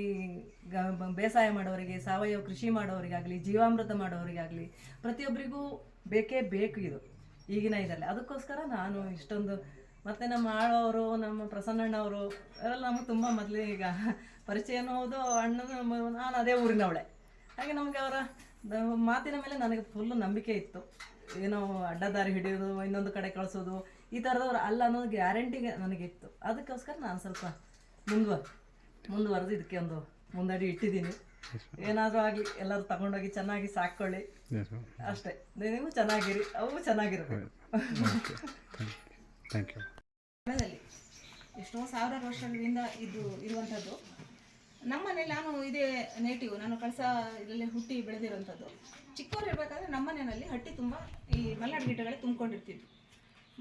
ಬೇಸಾಯ ಮಾಡೋರಿಗೆ, ಸಾವಯವ ಕೃಷಿ ಮಾಡೋರಿಗಾಗಲಿ, ಜೀವಾಮೃತ ಮಾಡೋರಿಗಾಗಲಿ ಪ್ರತಿಯೊಬ್ಬರಿಗೂ ಬೇಕೇ ಬೇಕು ಇದು, ಈಗಿನ ಇದರಲ್ಲಿ. ಅದಕ್ಕೋಸ್ಕರ ನಾನು ಇಷ್ಟೊಂದು, ಮತ್ತು ನಮ್ಮ ಆಳವರು ನಮ್ಮ ಪ್ರಸನ್ನಣ್ಣವರು ಅವರೆಲ್ಲ ನಮಗೆ ತುಂಬ ಮೊದಲು ಈಗ ಪರಿಚಯ ಹೌದು, ಅಣ್ಣನ ನಾನು ಅದೇ ಊರಿನವಳೆ. ಹಾಗೆ ನಮಗೆ ಅವರ ಮಾತಿನ ಮೇಲೆ ನನಗೆ ಫುಲ್ಲು ನಂಬಿಕೆ ಇತ್ತು. ಏನೋ ಅಡ್ಡದಾರಿ ಹಿಡಿಯೋದು ಇನ್ನೊಂದು ಕಡೆ ಕಳಿಸೋದು ಈ ಥರದವ್ರು ಅಲ್ಲ ಅನ್ನೋದು ಗ್ಯಾರಂಟಿ ನನಗಿತ್ತು. ಅದಕ್ಕೋಸ್ಕರ ನಾನು ಸ್ವಲ್ಪ ಮುಂದುವ ಮುಂದುವರೆದು ಇದಕ್ಕೆ ಒಂದು ಮುಂದಡಿ ಇಟ್ಟಿದ್ದೀನಿ. ಏನಾದರೂ ಆಗಲಿ ಎಲ್ಲರೂ ತಗೊಂಡೋಗಿ ಚೆನ್ನಾಗಿ ಸಾಕ್ಕೊಳ್ಳಿ. ಅಷ್ಟೇ. ನೀವು ಚೆನ್ನಾಗಿರಿ ಅವು ಚೆನ್ನಾಗಿರಬೇಕು. ಎಷ್ಟೋ ಸಾವಿರಾರು ವರ್ಷಗಳಿಂದ ಇದು ಇರುವಂಥದ್ದು. ನಮ್ಮ ಮನೇಲಿ ನಾನು ಇದೇ ನೇಟಿವ್ ನಾನು ಕಳಸ ಇದರಲ್ಲಿ ಹುಟ್ಟಿ ಬೆಳೆದಿರುವಂಥದ್ದು. ಚಿಕ್ಕವ್ರು ಇರಬೇಕಾದ್ರೆ ನಮ್ಮ ಮನೆಯಲ್ಲಿ ಹಟ್ಟಿ ತುಂಬ ಈ ಮಲ್ನಾಡು ಗಿಡಗಳೇ ತುಂಬಿಕೊಂಡಿರ್ತಿದ್ವಿ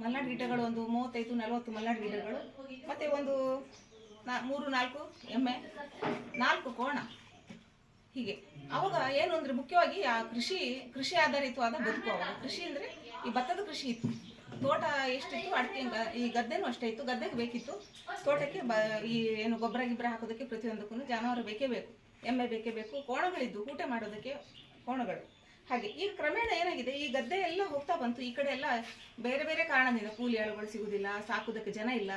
ಮಲ್ನಾಡು ಗಿಡಗಳು ಒಂದು ಮೂವತ್ತೈದು, ನಲವತ್ತು ಮಲ್ನಾಡು ಗಿಡಗಳು, ಮತ್ತು ಒಂದು ನಾ ಮೂರು, ನಾಲ್ಕು ಎಮ್ಮೆ, ನಾಲ್ಕು ಕೋಣ. ಹೀಗೆ. ಅವಾಗ ಏನು ಅಂದರೆ ಮುಖ್ಯವಾಗಿ ಆ ಕೃಷಿ ಕೃಷಿ ಆಧಾರಿತವಾದ ಬದುಕು ಅವಾಗ. ಕೃಷಿ ಅಂದರೆ ಈ ಭತ್ತದ ಕೃಷಿ ಇತ್ತು. ತೋಟ ಎಷ್ಟಿತ್ತು? ಅಡಿಕೆ ಈ ಗದ್ದೆನೂ ಅಷ್ಟೇ ಇತ್ತು. ಗದ್ದೆಗೆ ಬೇಕಿತ್ತು. ತೋಟಕ್ಕೆ ಬ ಈ ಏನು ಗೊಬ್ಬರ ಗಿಬ್ಬರ ಹಾಕೋದಕ್ಕೆ ಪ್ರತಿಯೊಂದಕ್ಕೂ ಜಾನುವಾರು ಬೇಕೇ ಬೇಕು. ಎಮ್ಮೆ ಬೇಕೇ ಬೇಕು. ಕೋಣಗಳಿದ್ದು ಊಟ ಮಾಡೋದಕ್ಕೆ ಕೋಣಗಳು. ಹಾಗೆ ಈ ಕ್ರಮೇಣ ಏನಾಗಿದೆ? ಈ ಗದ್ದೆ ಎಲ್ಲ ಹೋಗ್ತಾ ಬಂತು. ಈ ಕಡೆ ಎಲ್ಲ ಬೇರೆ ಬೇರೆ ಕಾರಣದಿಂದ ಕೂಲಿ ಆಳುಗಳು ಸಿಗುವುದಿಲ್ಲ ಸಾಕೋದಕ್ಕೆ ಜನ ಇಲ್ಲ,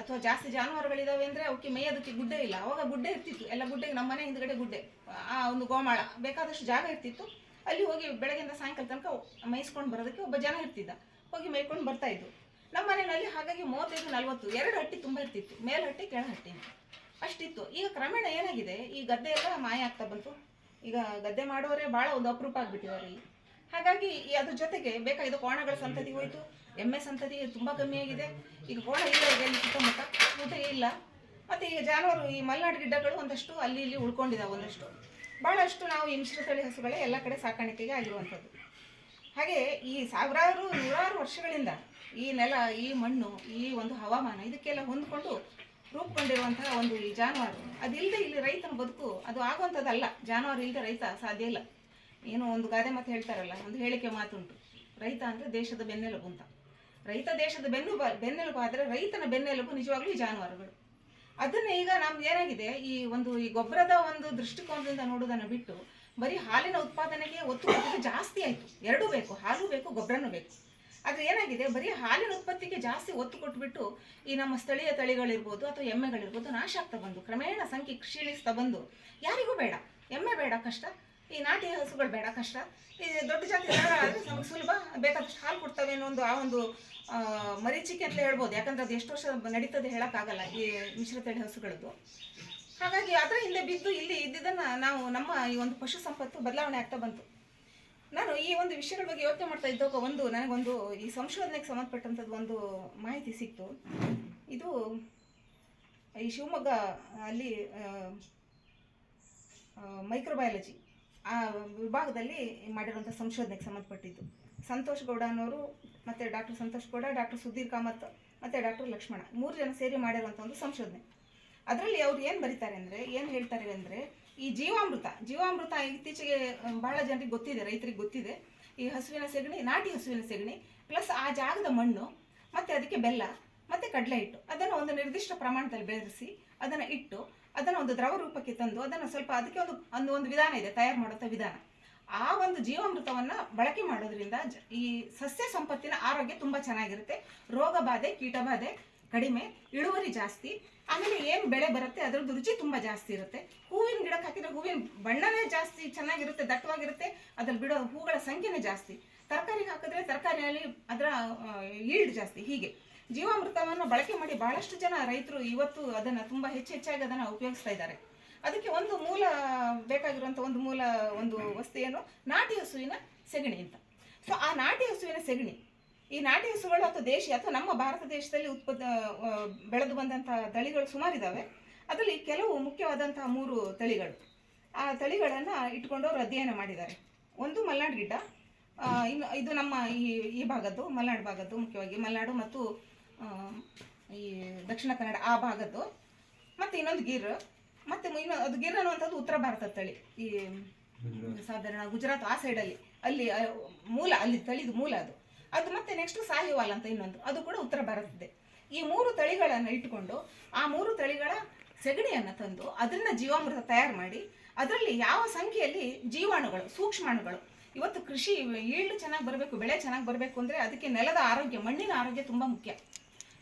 ಅಥವಾ ಜಾಸ್ತಿ ಜಾನುವಾರುಗಳಿದಾವೆ ಅಂದರೆ ಅವಕ್ಕೆ ಮೇಯೋದಕ್ಕೆ ಗುಡ್ಡೆ ಇಲ್ಲ. ಅವಾಗ ಗುಡ್ಡೆ ಇರ್ತಿತ್ತು. ಎಲ್ಲ ಗುಡ್ಡೆಗೆ ನಮ್ಮ ಮನೆ ಹಿಂದ್ಗಡೆ ಗುಡ್ಡೆ. ಆ ಒಂದು ಗೋಮಾಳ. ಬೇಕಾದಷ್ಟು ಜಾಗ ಇರ್ತಿತ್ತು. ಅಲ್ಲಿ ಹೋಗಿ ಬೆಳಗ್ಗೆಯಿಂದ ಸಾಯಂಕಾಲ ತನಕ ಮೇಯಿಸ್ಕೊಂಡು ಬರೋದಕ್ಕೆ ಒಬ್ಬ ಜನ ಇರ್ತಿದ್ದ. ಹೋಗಿ ಮೇಯ್ಕೊಂಡು ಬರ್ತಾ ಇದ್ವು ನಮ್ಮ ಮನೆಯಲ್ಲಿ ಹಾಗಾಗಿ ಮೂವತ್ತೈದು, ನಲ್ವತ್ತು ಎರಡು ಹಟ್ಟಿ ತುಂಬ ಇರ್ತಿತ್ತು. ಮೇಲ್ ಹಟ್ಟಿ, ಕೆಳ ಹಟ್ಟಿ. ಅಷ್ಟಿತ್ತು. ಈಗ ಕ್ರಮೇಣ ಏನಾಗಿದೆ? ಈ ಗದ್ದೆ ಎಲ್ಲ ಮಾಯ ಆಗ್ತಾ ಬಂತು. ಈಗ ಗದ್ದೆ ಮಾಡೋರೇ ಭಾಳ ಒಂದು ಅಪರೂಪ ಆಗ್ಬಿಟ್ಟಿದ್ದಾರೆ ಹಾಗಾಗಿ ಅದ್ರ ಜೊತೆಗೆ ಬೇಕಾಗಿದ್ದು ಕೋಣಗಳ ಸಂತತಿ ಹೋಯ್ತು. ಎಮ್ಮೆ ಸಂತತಿ ತುಂಬ ಕಮ್ಮಿ ಆಗಿದೆ. ಈಗ ಕೋಣ ಇಲ್ಲ ಈಗ ಸುತ್ತಮುತ್ತ. ಊಟ ಇಲ್ಲ. ಮತ್ತು ಈಗ ಜಾನುವಾರು, ಈ ಮಲೆನಾಡು ಗಿಡ್ಡಗಳು ಒಂದಷ್ಟು ಅಲ್ಲಿ ಇಲ್ಲಿ ಉಳ್ಕೊಂಡಿದ್ದಾವೆ ಒಂದಷ್ಟು. ಭಾಳಷ್ಟು ನಾವು ಈ ಮಿಶ್ರತಳಿ ಹಸುಗಳೇ ಎಲ್ಲ ಕಡೆ ಸಾಕಾಣಿಕೆಗೆ ಆಗಿರುವಂಥದ್ದು. ಹಾಗೆ ಈ ಸಾವಿರಾರು ನೂರಾರು ವರ್ಷಗಳಿಂದ ಈ ನೆಲ, ಈ ಮಣ್ಣು, ಈ ಒಂದು ಹವಾಮಾನ ಇದಕ್ಕೆಲ್ಲ ಹೊಂದ್ಕೊಂಡು ರೂಪುಗೊಂಡಿರುವಂತಹ ಒಂದು ಈ ಜಾನುವಾರು. ಅದಿಲ್ಲದೆ ಇಲ್ಲಿ ರೈತನ ಬದುಕು ಅದು ಆಗುವಂಥದ್ದಲ್ಲ. ಜಾನುವಾರು ಇಲ್ಲದೆ ರೈತ ಸಾಧ್ಯ ಇಲ್ಲ. ಏನು ಒಂದು ಗಾದೆ ಮಾತು ಹೇಳ್ತಾರಲ್ಲ, ಒಂದು ಹೇಳಿಕೆ ಮಾತುಂಟು. ರೈತ ಅಂದರೆ ದೇಶದ ಬೆನ್ನೆಲುಬು ಅಂತ. ರೈತ ದೇಶದ ಬೆನ್ನು ಬೆನ್ನೆಲುಬು ಆದರೆ ರೈತನ ಬೆನ್ನೆಲುಬು ನಿಜವಾಗ್ಲೂ ಜಾನುವಾರುಗಳು. ಅದನ್ನ ಈಗ ನಮ್ದು ಏನಾಗಿದೆ, ಈ ಒಂದು ಈ ಗೊಬ್ಬರದ ಒಂದು ದೃಷ್ಟಿಕೋನದಿಂದ ನೋಡೋದನ್ನು ಬಿಟ್ಟು ಬರೀ ಹಾಲಿನ ಉತ್ಪಾದನೆಗೆ ಒತ್ತು ಕೊಟ್ಟಿದ್ದು ಜಾಸ್ತಿ ಆಯಿತು. ಎರಡೂ ಬೇಕು, ಹಾಲು ಬೇಕು, ಗೊಬ್ಬರನೂ ಬೇಕು. ಆದರೆ ಏನಾಗಿದೆ, ಬರೀ ಹಾಲಿನ ಉತ್ಪತ್ತಿಗೆ ಜಾಸ್ತಿ ಒತ್ತು ಕೊಟ್ಬಿಟ್ಟು ಈ ನಮ್ಮ ಸ್ಥಳೀಯ ತಳಿಗಳಿರ್ಬೋದು ಅಥವಾ ಎಮ್ಮೆಗಳಿರ್ಬೋದು ನಾಶ ಆಗ್ತಾ ಬಂದು, ಕ್ರಮೇಣ ಸಂಖ್ಯೆ ಕ್ಷೀಣಿಸ್ತಾ ಬಂದು, ಯಾರಿಗೂ ಬೇಡ. ಎಮ್ಮೆ ಬೇಡ, ಕಷ್ಟ. ಈ ನಾಟಿ ಹಸುಗಳು ಬೇಡ, ಕಷ್ಟ. ಈ ದೊಡ್ಡ ಜಾತಿ ಆದರೆ ನಮಗೆ ಸುಲಭ, ಬೇಕಾದಷ್ಟು ಹಾಲು ಕೊಡ್ತವೆ ಅನ್ನೋ ಒಂದು ಆ ಒಂದು ಮರೀಚಿಕೆ ಅಂತ ಹೇಳ್ಬೋದು. ಯಾಕಂದ್ರೆ ಅದು ಎಷ್ಟು ವರ್ಷ ನಡೀತದೆ ಹೇಳೋಕ್ಕಾಗಲ್ಲ ಈ ಮಿಶ್ರ ತಳಿ ಹಸುಗಳದ್ದು. ಹಾಗಾಗಿ ಅದರ ಹಿಂದೆ ಬಿದ್ದು ಇಲ್ಲಿ ಇದ್ದಿದ್ದನ್ನು ನಾವು ನಮ್ಮ ಈ ಒಂದು ಪಶು ಸಂಪತ್ತು ಬದಲಾವಣೆ ಆಗ್ತಾ ಬಂತು. ನಾನು ಈ ಒಂದು ವಿಷಯಗಳ ಬಗ್ಗೆ ಯೋಚನೆ ಮಾಡ್ತಾ ಇದ್ದಾಗ ಒಂದು ನನಗೊಂದು ಈ ಸಂಶೋಧನೆಗೆ ಸಂಬಂಧಪಟ್ಟಂಥದ್ದು ಒಂದು ಮಾಹಿತಿ ಸಿಕ್ತು. ಇದು ಈ ಶಿವಮೊಗ್ಗ ಅಲ್ಲಿ ಮೈಕ್ರೋಬಯಾಲಜಿ ಆ ವಿಭಾಗದಲ್ಲಿ ಮಾಡಿರುವಂಥ ಸಂಶೋಧನೆಗೆ ಸಂಬಂಧಪಟ್ಟಿದ್ದು. ಸಂತೋಷ್ ಗೌಡ ಅನ್ನೋರು ಮತ್ತು ಡಾಕ್ಟರ್ ಸಂತೋಷ್ ಗೌಡ, ಡಾಕ್ಟರ್ ಸುಧೀರ್ ಕಾಮತ್ ಮತ್ತು ಡಾಕ್ಟರ್ ಲಕ್ಷ್ಮಣ ಮೂರು ಜನ ಸೇರಿ ಮಾಡಿರುವಂಥ ಒಂದು ಸಂಶೋಧನೆ. ಅದರಲ್ಲಿ ಅವ್ರು ಏನು ಬರೀತಾರೆ ಅಂದರೆ, ಏನು ಹೇಳ್ತಾರೆ ಅಂದರೆ, ಈ ಜೀವಾಮೃತ ಜೀವಾಮೃತ ಇತ್ತೀಚೆಗೆ ಬಹಳ ಜನರಿಗೆ ಗೊತ್ತಿದೆ, ರೈತರಿಗೆ ಗೊತ್ತಿದೆ. ಈ ಹಸುವಿನ ಸೆಗಣಿ, ನಾಟಿ ಹಸುವಿನ ಸೆಗಣಿ ಪ್ಲಸ್ ಆ ಜಾಗದ ಮಣ್ಣು, ಮತ್ತು ಅದಕ್ಕೆ ಬೆಲ್ಲ, ಮತ್ತು ಕಡಲೆ ಹಿಟ್ಟು. ಅದನ್ನು ಒಂದು ನಿರ್ದಿಷ್ಟ ಪ್ರಮಾಣದಲ್ಲಿ ಬೆರೆಸಿ ಅದನ್ನು ಇಟ್ಟು, ಅದನ್ನು ಒಂದು ದ್ರವ ರೂಪಕ್ಕೆ ತಂದು, ಅದನ್ನು ಸ್ವಲ್ಪ ಅದಕ್ಕೆ ಒಂದು ಒಂದು ಒಂದು ವಿಧಾನ ಇದೆ, ತಯಾರು ಮಾಡುವಂಥ ವಿಧಾನ. ಆ ಒಂದು ಜೀವಾಮೃತವನ್ನು ಬಳಕೆ ಮಾಡೋದ್ರಿಂದ ಈ ಸಸ್ಯ ಸಂಪತ್ತಿನ ಆರೋಗ್ಯ ತುಂಬ ಚೆನ್ನಾಗಿರುತ್ತೆ. ರೋಗ ಬಾಧೆ, ಕೀಟಬಾಧೆ ಕಡಿಮೆ, ಇಳುವರಿ ಜಾಸ್ತಿ ಆಮೇಲೆ ಏನು ಬೆಳೆ ಬರುತ್ತೆ, ಅದ್ರದ್ದು ರುಚಿ ತುಂಬ ಜಾಸ್ತಿ ಇರುತ್ತೆ. ಹೂವಿನ ಗಿಡಕ್ಕೆ ಹಾಕಿದ್ರೆ ಹೂವಿನ ಬಣ್ಣನೇ ಜಾಸ್ತಿ ಚೆನ್ನಾಗಿರುತ್ತೆ, ದಟ್ಟವಾಗಿರುತ್ತೆ, ಅದ್ರಲ್ಲಿ ಬಿಡೋ ಹೂಗಳ ಸಂಖ್ಯೆನೇ ಜಾಸ್ತಿ. ತರಕಾರಿಗೆ ಹಾಕಿದ್ರೆ ತರಕಾರಿಯಲ್ಲಿ ಅದರ ಈಲ್ಡ್ ಜಾಸ್ತಿ. ಹೀಗೆ. ಜೀವಾಮೃತವನ್ನು ಬಳಕೆ ಮಾಡಿ ಬಹಳಷ್ಟು ಜನ ರೈತರು ಇವತ್ತು ಅದನ್ನು ತುಂಬ ಹೆಚ್ಚು ಹೆಚ್ಚಾಗಿ ಅದನ್ನು ಉಪಯೋಗಿಸ್ತಾ ಇದ್ದಾರೆ. ಅದಕ್ಕೆ ಒಂದು ಮೂಲ ಬೇಕಾಗಿರುವಂಥ ಒಂದು ಮೂಲ, ಒಂದು ವಸ್ತು ಏನು? ನಾಟಿ ಹಸುವಿನ ಸೆಗಣಿ ಅಂತ. ಸೊ ಆ ನಾಟಿ ಹಸುವಿನ ಸೆಗಣಿ ಈ ನಾಟಿ ಹಸುಗಳು ಅಥವಾ ದೇಶಿ ಅಥವಾ ನಮ್ಮ ಭಾರತ ದೇಶದಲ್ಲಿ ಉತ್ಪತ್ತ ಬೆಳೆದು ಬಂದಂತಹ ತಳಿಗಳು ಸುಮಾರಿದ್ದಾವೆ ಅದರಲ್ಲಿ ಕೆಲವು ಮುಖ್ಯವಾದಂತಹ ಮೂರು ತಳಿಗಳು. ಆ ತಳಿಗಳನ್ನು ಇಟ್ಕೊಂಡು ಅವರು ಅಧ್ಯಯನ ಮಾಡಿದ್ದಾರೆ. ಒಂದು ಮಲ್ನಾಡು ಗಿಡ್ಡ ಇನ್ನು ಇದು ನಮ್ಮ ಈ ಈ ಭಾಗದ್ದು ಮಲ್ನಾಡು ಭಾಗದ್ದು ಮುಖ್ಯವಾಗಿ. ಮಲೆನಾಡು ಮತ್ತು ಈ ದಕ್ಷಿಣ ಕನ್ನಡ ಆ ಭಾಗದ್ದು. ಮತ್ತು ಇನ್ನೊಂದು ಗಿರ್ ಮತ್ತು ಇನ್ನು ಅದು ಗಿರ್ ಅನ್ನುವಂಥದ್ದು ಉತ್ತರ ಭಾರತದ ತಳಿ. ಈ ಸಾಧಾರಣ ಗುಜರಾತ್ ಆ ಸೈಡಲ್ಲಿ ಅಲ್ಲಿ. ಮೂಲ ಅಲ್ಲಿ ತಳಿದು ಮೂಲ ಅದು. ಅದು ಮತ್ತೆ ನೆಕ್ಸ್ಟ್ ಸಾಹಿವಾಲ್ ಅಂತ ಇನ್ನೊಂದು. ಅದು ಕೂಡ ಉತ್ತರ ಭಾರತದ್ದೇ. ಈ ಮೂರು ತಳಿಗಳನ್ನು ಇಟ್ಟುಕೊಂಡು ಆ ಮೂರು ತಳಿಗಳ ಸೆಗಣಿಯನ್ನು ತಂದು ಅದನ್ನ ಜೀವಾಮೃತ ತಯಾರು ಮಾಡಿ ಅದರಲ್ಲಿ ಯಾವ ಸಂಖ್ಯೆಯಲ್ಲಿ ಜೀವಾಣುಗಳು, ಸೂಕ್ಷ್ಮಾಣುಗಳು, ಇವತ್ತು ಕೃಷಿ ಈಳು ಚೆನ್ನಾಗಿ ಬರಬೇಕು, ಬೆಳೆ ಚೆನ್ನಾಗಿ ಬರಬೇಕು ಅಂದರೆ ಅದಕ್ಕೆ ನೆಲದ ಆರೋಗ್ಯ, ಮಣ್ಣಿನ ಆರೋಗ್ಯ ತುಂಬ ಮುಖ್ಯ.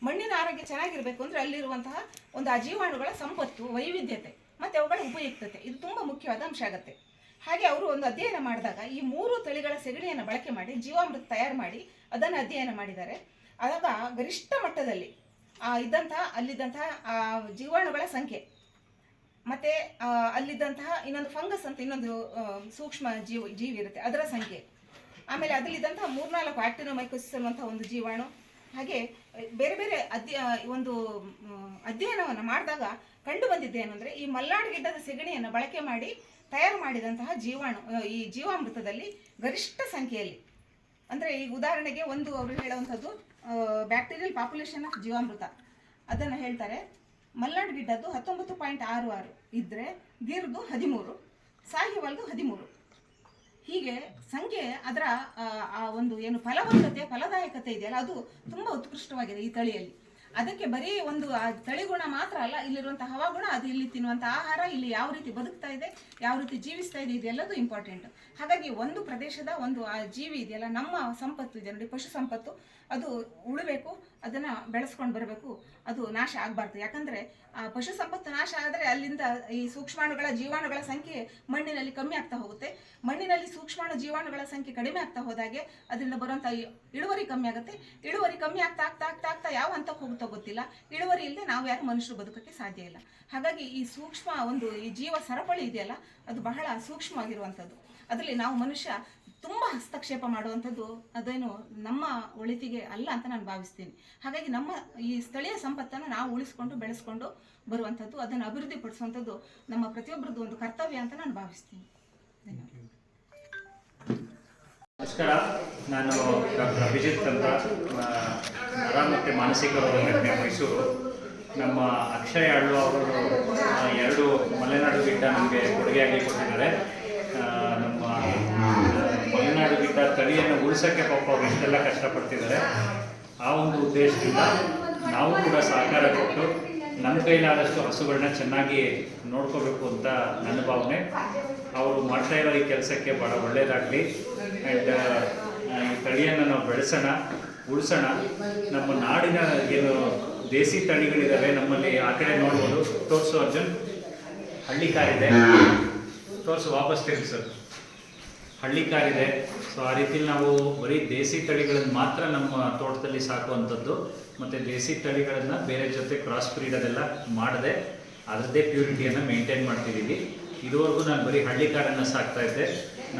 ಮಣ್ಣಿನ ಆರೋಗ್ಯ ಚೆನ್ನಾಗಿರಬೇಕು ಅಂದರೆ ಅಲ್ಲಿರುವಂತಹ ಒಂದು ಆ ಜೀವಾಣುಗಳ ಸಂಪತ್ತು, ವೈವಿಧ್ಯತೆ, ಮತ್ತು ಅವುಗಳ ಉಪಯುಕ್ತತೆ, ಇದು ತುಂಬ ಮುಖ್ಯವಾದ ಅಂಶ ಆಗುತ್ತೆ. ಹಾಗೆ ಅವರು ಒಂದು ಅಧ್ಯಯನ ಮಾಡಿದಾಗ ಈ ಮೂರು ತಳಿಗಳ ಸೆಗಣಿಯನ್ನು ಬಳಕೆ ಮಾಡಿ, ಜೀವಾಮೃತ ತಯಾರು ಮಾಡಿ ಅದನ್ನು ಅಧ್ಯಯನ ಮಾಡಿದ್ದಾರೆ. ಆಗ ಗರಿಷ್ಠ ಮಟ್ಟದಲ್ಲಿ ಇದ್ದಂತಹ, ಅಲ್ಲಿದ್ದಂತಹ ಜೀವಾಣುಗಳ ಸಂಖ್ಯೆ, ಮತ್ತೆ ಅಲ್ಲಿದ್ದಂತಹ ಇನ್ನೊಂದು ಫಂಗಸ್ ಅಂತ ಇನ್ನೊಂದು ಸೂಕ್ಷ್ಮ ಜೀವ, ಜೀವಿ ಇರುತ್ತೆ, ಅದರ ಸಂಖ್ಯೆ. ಆಮೇಲೆ ಅದರಲ್ಲಿದ್ದಂತಹ ಮೂರ್ನಾಲ್ಕು ಆಕ್ಟಿನೋಮೈಕೋಸಿಸ್ ಅನ್ನುವಂಥ ಒಂದು ಜೀವಾಣು, ಹಾಗೆ ಬೇರೆ ಬೇರೆ ಅಧ್ಯ ಒಂದು ಅಧ್ಯಯನವನ್ನು ಮಾಡಿದಾಗ ಕಂಡು ಬಂದಿದ್ದೇನೆಂದರೆ ಈ ಮಲ್ನಾಡು ಗಿಡ್ಡದ ಸೆಗಣಿಯನ್ನು ಬಳಕೆ ಮಾಡಿ ತಯಾರು ಮಾಡಿದಂತಹ ಜೀವಾಣು ಈ ಜೀವಾಮೃತದಲ್ಲಿ ಗರಿಷ್ಠ ಸಂಖ್ಯೆಯಲ್ಲಿ. ಅಂದರೆ ಈಗ ಉದಾಹರಣೆಗೆ ಒಂದು ಅವರು ಹೇಳುವಂಥದ್ದು ಬ್ಯಾಕ್ಟೀರಿಯಲ್ ಪಾಪ್ಯುಲೇಷನ್ ಆಫ್ ಜೀವಾಮೃತ. ಅದನ್ನು ಹೇಳ್ತಾರೆ ಮಲ್ನಾಡ್ ಗಿಡ್ಡದ್ದು ಹತ್ತೊಂಬತ್ತು ಪಾಯಿಂಟ್ ಆರು ಆರು ಇದ್ದರೆ ಗಿರ್ದು ಹದಿಮೂರು ಸಾಹಿವಾಲ್ದು ಹದಿಮೂರು. ಹೀಗೆ ಸಂಖ್ಯೆ ಅದರ ಆ, ಒಂದು ಏನು ಫಲವತ್ತತೆ ಫಲದಾಯಕತೆ ಇದೆಯಲ್ಲ ಅದು ತುಂಬ ಉತ್ಕೃಷ್ಟವಾಗಿದೆ ಈ ತಳಿಯಲ್ಲಿ. ಅದಕ್ಕೆ ಬರೀ ಒಂದು ತಳಿಗುಣ ಮಾತ್ರ ಅಲ್ಲ ಇಲ್ಲಿರುವಂಥ ಹವಾಗುಣ ಅದು ಇಲ್ಲಿ ತಿನ್ನುವಂಥ ಆಹಾರ, ಇಲ್ಲಿ ಯಾವ ರೀತಿ ಬದುಕ್ತಾ ಇದೆ, ಯಾವ ರೀತಿ ಜೀವಿಸ್ತಾ ಇದೆ, ಇದೆಲ್ಲದೂ ಇಂಪಾರ್ಟೆಂಟ್ ಹಾಗಾಗಿ ಒಂದು ಪ್ರದೇಶದ ಒಂದು, ಆ ಜೀವಿ ಇದೆಯಲ್ಲ, ನಮ್ಮ ಸಂಪತ್ತು ಇದೆ ನೋಡಿ, ಪಶು ಸಂಪತ್ತು, ಅದು ಉಳಬೇಕು ಅದನ್ನು ಬೆಳೆಸ್ಕೊಂಡು ಬರಬೇಕು. ಅದು ನಾಶ ಆಗಬಾರ್ದು. ಯಾಕಂದರೆ, ಆ ಪಶು ಸಂಪತ್ತು ನಾಶ ಆದರೆ ಅಲ್ಲಿಂದ ಈ ಸೂಕ್ಷ್ಮಾಣುಗಳ ಜೀವಾಣುಗಳ ಸಂಖ್ಯೆ ಮಣ್ಣಿನಲ್ಲಿ ಕಮ್ಮಿ ಆಗ್ತಾ ಹೋಗುತ್ತೆ. ಮಣ್ಣಿನಲ್ಲಿ ಸೂಕ್ಷ್ಮಾಣು ಜೀವಾಣುಗಳ ಸಂಖ್ಯೆ ಕಡಿಮೆ ಆಗ್ತಾ ಹೋದಾಗೆ ಅದರಿಂದ ಬರುವಂಥ ಇಳುವರಿ ಕಮ್ಮಿ ಆಗುತ್ತೆ. ಇಳುವರಿ ಕಮ್ಮಿ ಆಗ್ತಾ ಆಗ್ತಾ ಆಗ್ತಾ ಆಗ್ತಾ ಯಾವ ಹಂತಕ್ಕೆ ಹೋಗುತ್ತೋ ಗೊತ್ತಿಲ್ಲ. ಇಳುವರಿ ಇಲ್ಲದೆ ನಾವು ಯಾರು ಮನುಷ್ಯರು ಬದುಕೋಕ್ಕೆ ಸಾಧ್ಯ ಇಲ್ಲ. ಹಾಗಾಗಿ ಈ ಸೂಕ್ಷ್ಮ ಒಂದು ಈ ಜೀವ ಸರಪಳಿ ಇದೆಯಲ್ಲ, ಅದು ಬಹಳ ಸೂಕ್ಷ್ಮವಾಗಿರುವಂಥದ್ದು. ಅದರಲ್ಲಿ ನಾವು ಮನುಷ್ಯ ತುಂಬ ಹಸ್ತಕ್ಷೇಪ ಮಾಡುವಂಥದ್ದು ಅದೇನು ನಮ್ಮ ಒಳಿತಿಗೆ ಅಲ್ಲ ಅಂತ ನಾನು ಭಾವಿಸ್ತೀನಿ. ಹಾಗಾಗಿ ನಮ್ಮ ಈ ಸ್ಥಳೀಯ ಸಂಪತ್ತನ್ನು ನಾವು ಉಳಿಸ್ಕೊಂಡು ಬೆಳೆಸ್ಕೊಂಡು ಬರುವಂಥದ್ದು, ಅದನ್ನು ಅಭಿವೃದ್ಧಿಪಡಿಸುವಂಥದ್ದು ನಮ್ಮ ಪ್ರತಿಯೊಬ್ಬರದ್ದು ಒಂದು ಕರ್ತವ್ಯ ಅಂತ ನಾನು ಭಾವಿಸ್ತೀನಿ. ನಮಸ್ಕಾರ. ನಾನು ಡಾಕ್ಟರ್ ಅಭಿಜಿತ್ ಅಂತ. ಆರಾಮ ಮತ್ತು ಮಾನಸಿಕ ರೋಗ ತಜ್ಞ ಮೈಸೂರು. ನಮ್ಮ ಅಕ್ಷಯ್ ಅಳ್ಳು ಅವರು ಎರಡು ಮಲೆನಾಡು ಗಿಡ್ಡ ನಮಗೆ ಕೊಡುಗೆಯಾಗಿ ಕೊಟ್ಟಿದ್ದಾರೆ. ತಳಿಯನ್ನು ಉಳಿಸೋಕ್ಕೆ ಪಾಪ ಅವ್ರು ಇಷ್ಟೆಲ್ಲ ಕಷ್ಟಪಡ್ತಿದ್ದಾರೆ. ಆ ಒಂದು ಉದ್ದೇಶದಿಂದ ನಾವು ಕೂಡ ಸಹಕಾರ ಕೊಟ್ಟು ನಮ್ಮ ಕೈಲಾದಷ್ಟು ಹಸುಗಳನ್ನ ಚೆನ್ನಾಗಿ ನೋಡ್ಕೋಬೇಕು ಅಂತ ನನ್ನ ಭಾವನೆ. ಅವರು ಮಾಡ್ತಾ ಇರೋ ಈ ಕೆಲಸಕ್ಕೆ ಭಾಳ ಒಳ್ಳೆಯದಾಗಲಿ ಆ್ಯಂಡ್ ಈ ತಳಿಯನ್ನು ನಾವು ಬೆಳೆಸೋಣ, ಉಳಿಸೋಣ. ನಮ್ಮ ನಾಡಿನ ಏನು ದೇಸಿ ತಳಿಗಳಿದ್ದಾವೆ ನಮ್ಮಲ್ಲಿ ಆ ಕಡೆ ನೋಡ್ಬೋದು. ತೋರಿಸು ಅರ್ಜುನ್. ಹಳ್ಳಿ ಕಾರಿದೆ. ತೋರಿಸು ವಾಪಸ್ ತಿರುಗಿಸು ಹಳ್ಳಿ ಕಾರಿದೆ ಸೊ ಆ ರೀತಿಲಿ ನಾವು ಬರೀ ದೇಸಿ ತಳಿಗಳನ್ನು ಮಾತ್ರ ನಮ್ಮ ತೋಟದಲ್ಲಿ ಸಾಕುವಂಥದ್ದು. ಮತ್ತು ದೇಸಿ ತಳಿಗಳನ್ನು ಬೇರೆ ಜೊತೆ ಕ್ರಾಸ್ ಬ್ರೀಡ್ ಅದೆಲ್ಲ ಮಾಡದೆ. ಅದರದ್ದೇ ಪ್ಯೂರಿಟಿಯನ್ನು ಮೇಂಟೈನ್ ಮಾಡ್ತಿದ್ದೀವಿ ಇದುವರೆಗೂ ನಾನು ಬರೀ ಹಳ್ಳಿ ಕಾಡನ್ನು ಸಾಕ್ತಾ ಇದ್ದೆ.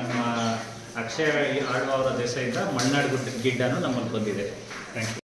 ನಮ್ಮ ಅಕ್ಷಯ ಆಳ್ವ ಅವರ ದೇಶದಿಂದ ಮಣ್ಣಾಡು ಗುಡ್ಡ ಗಿಡ್ಡನೂ ನಮ್ಮಲ್ಲಿ ಬಂದಿದೆ. Thank you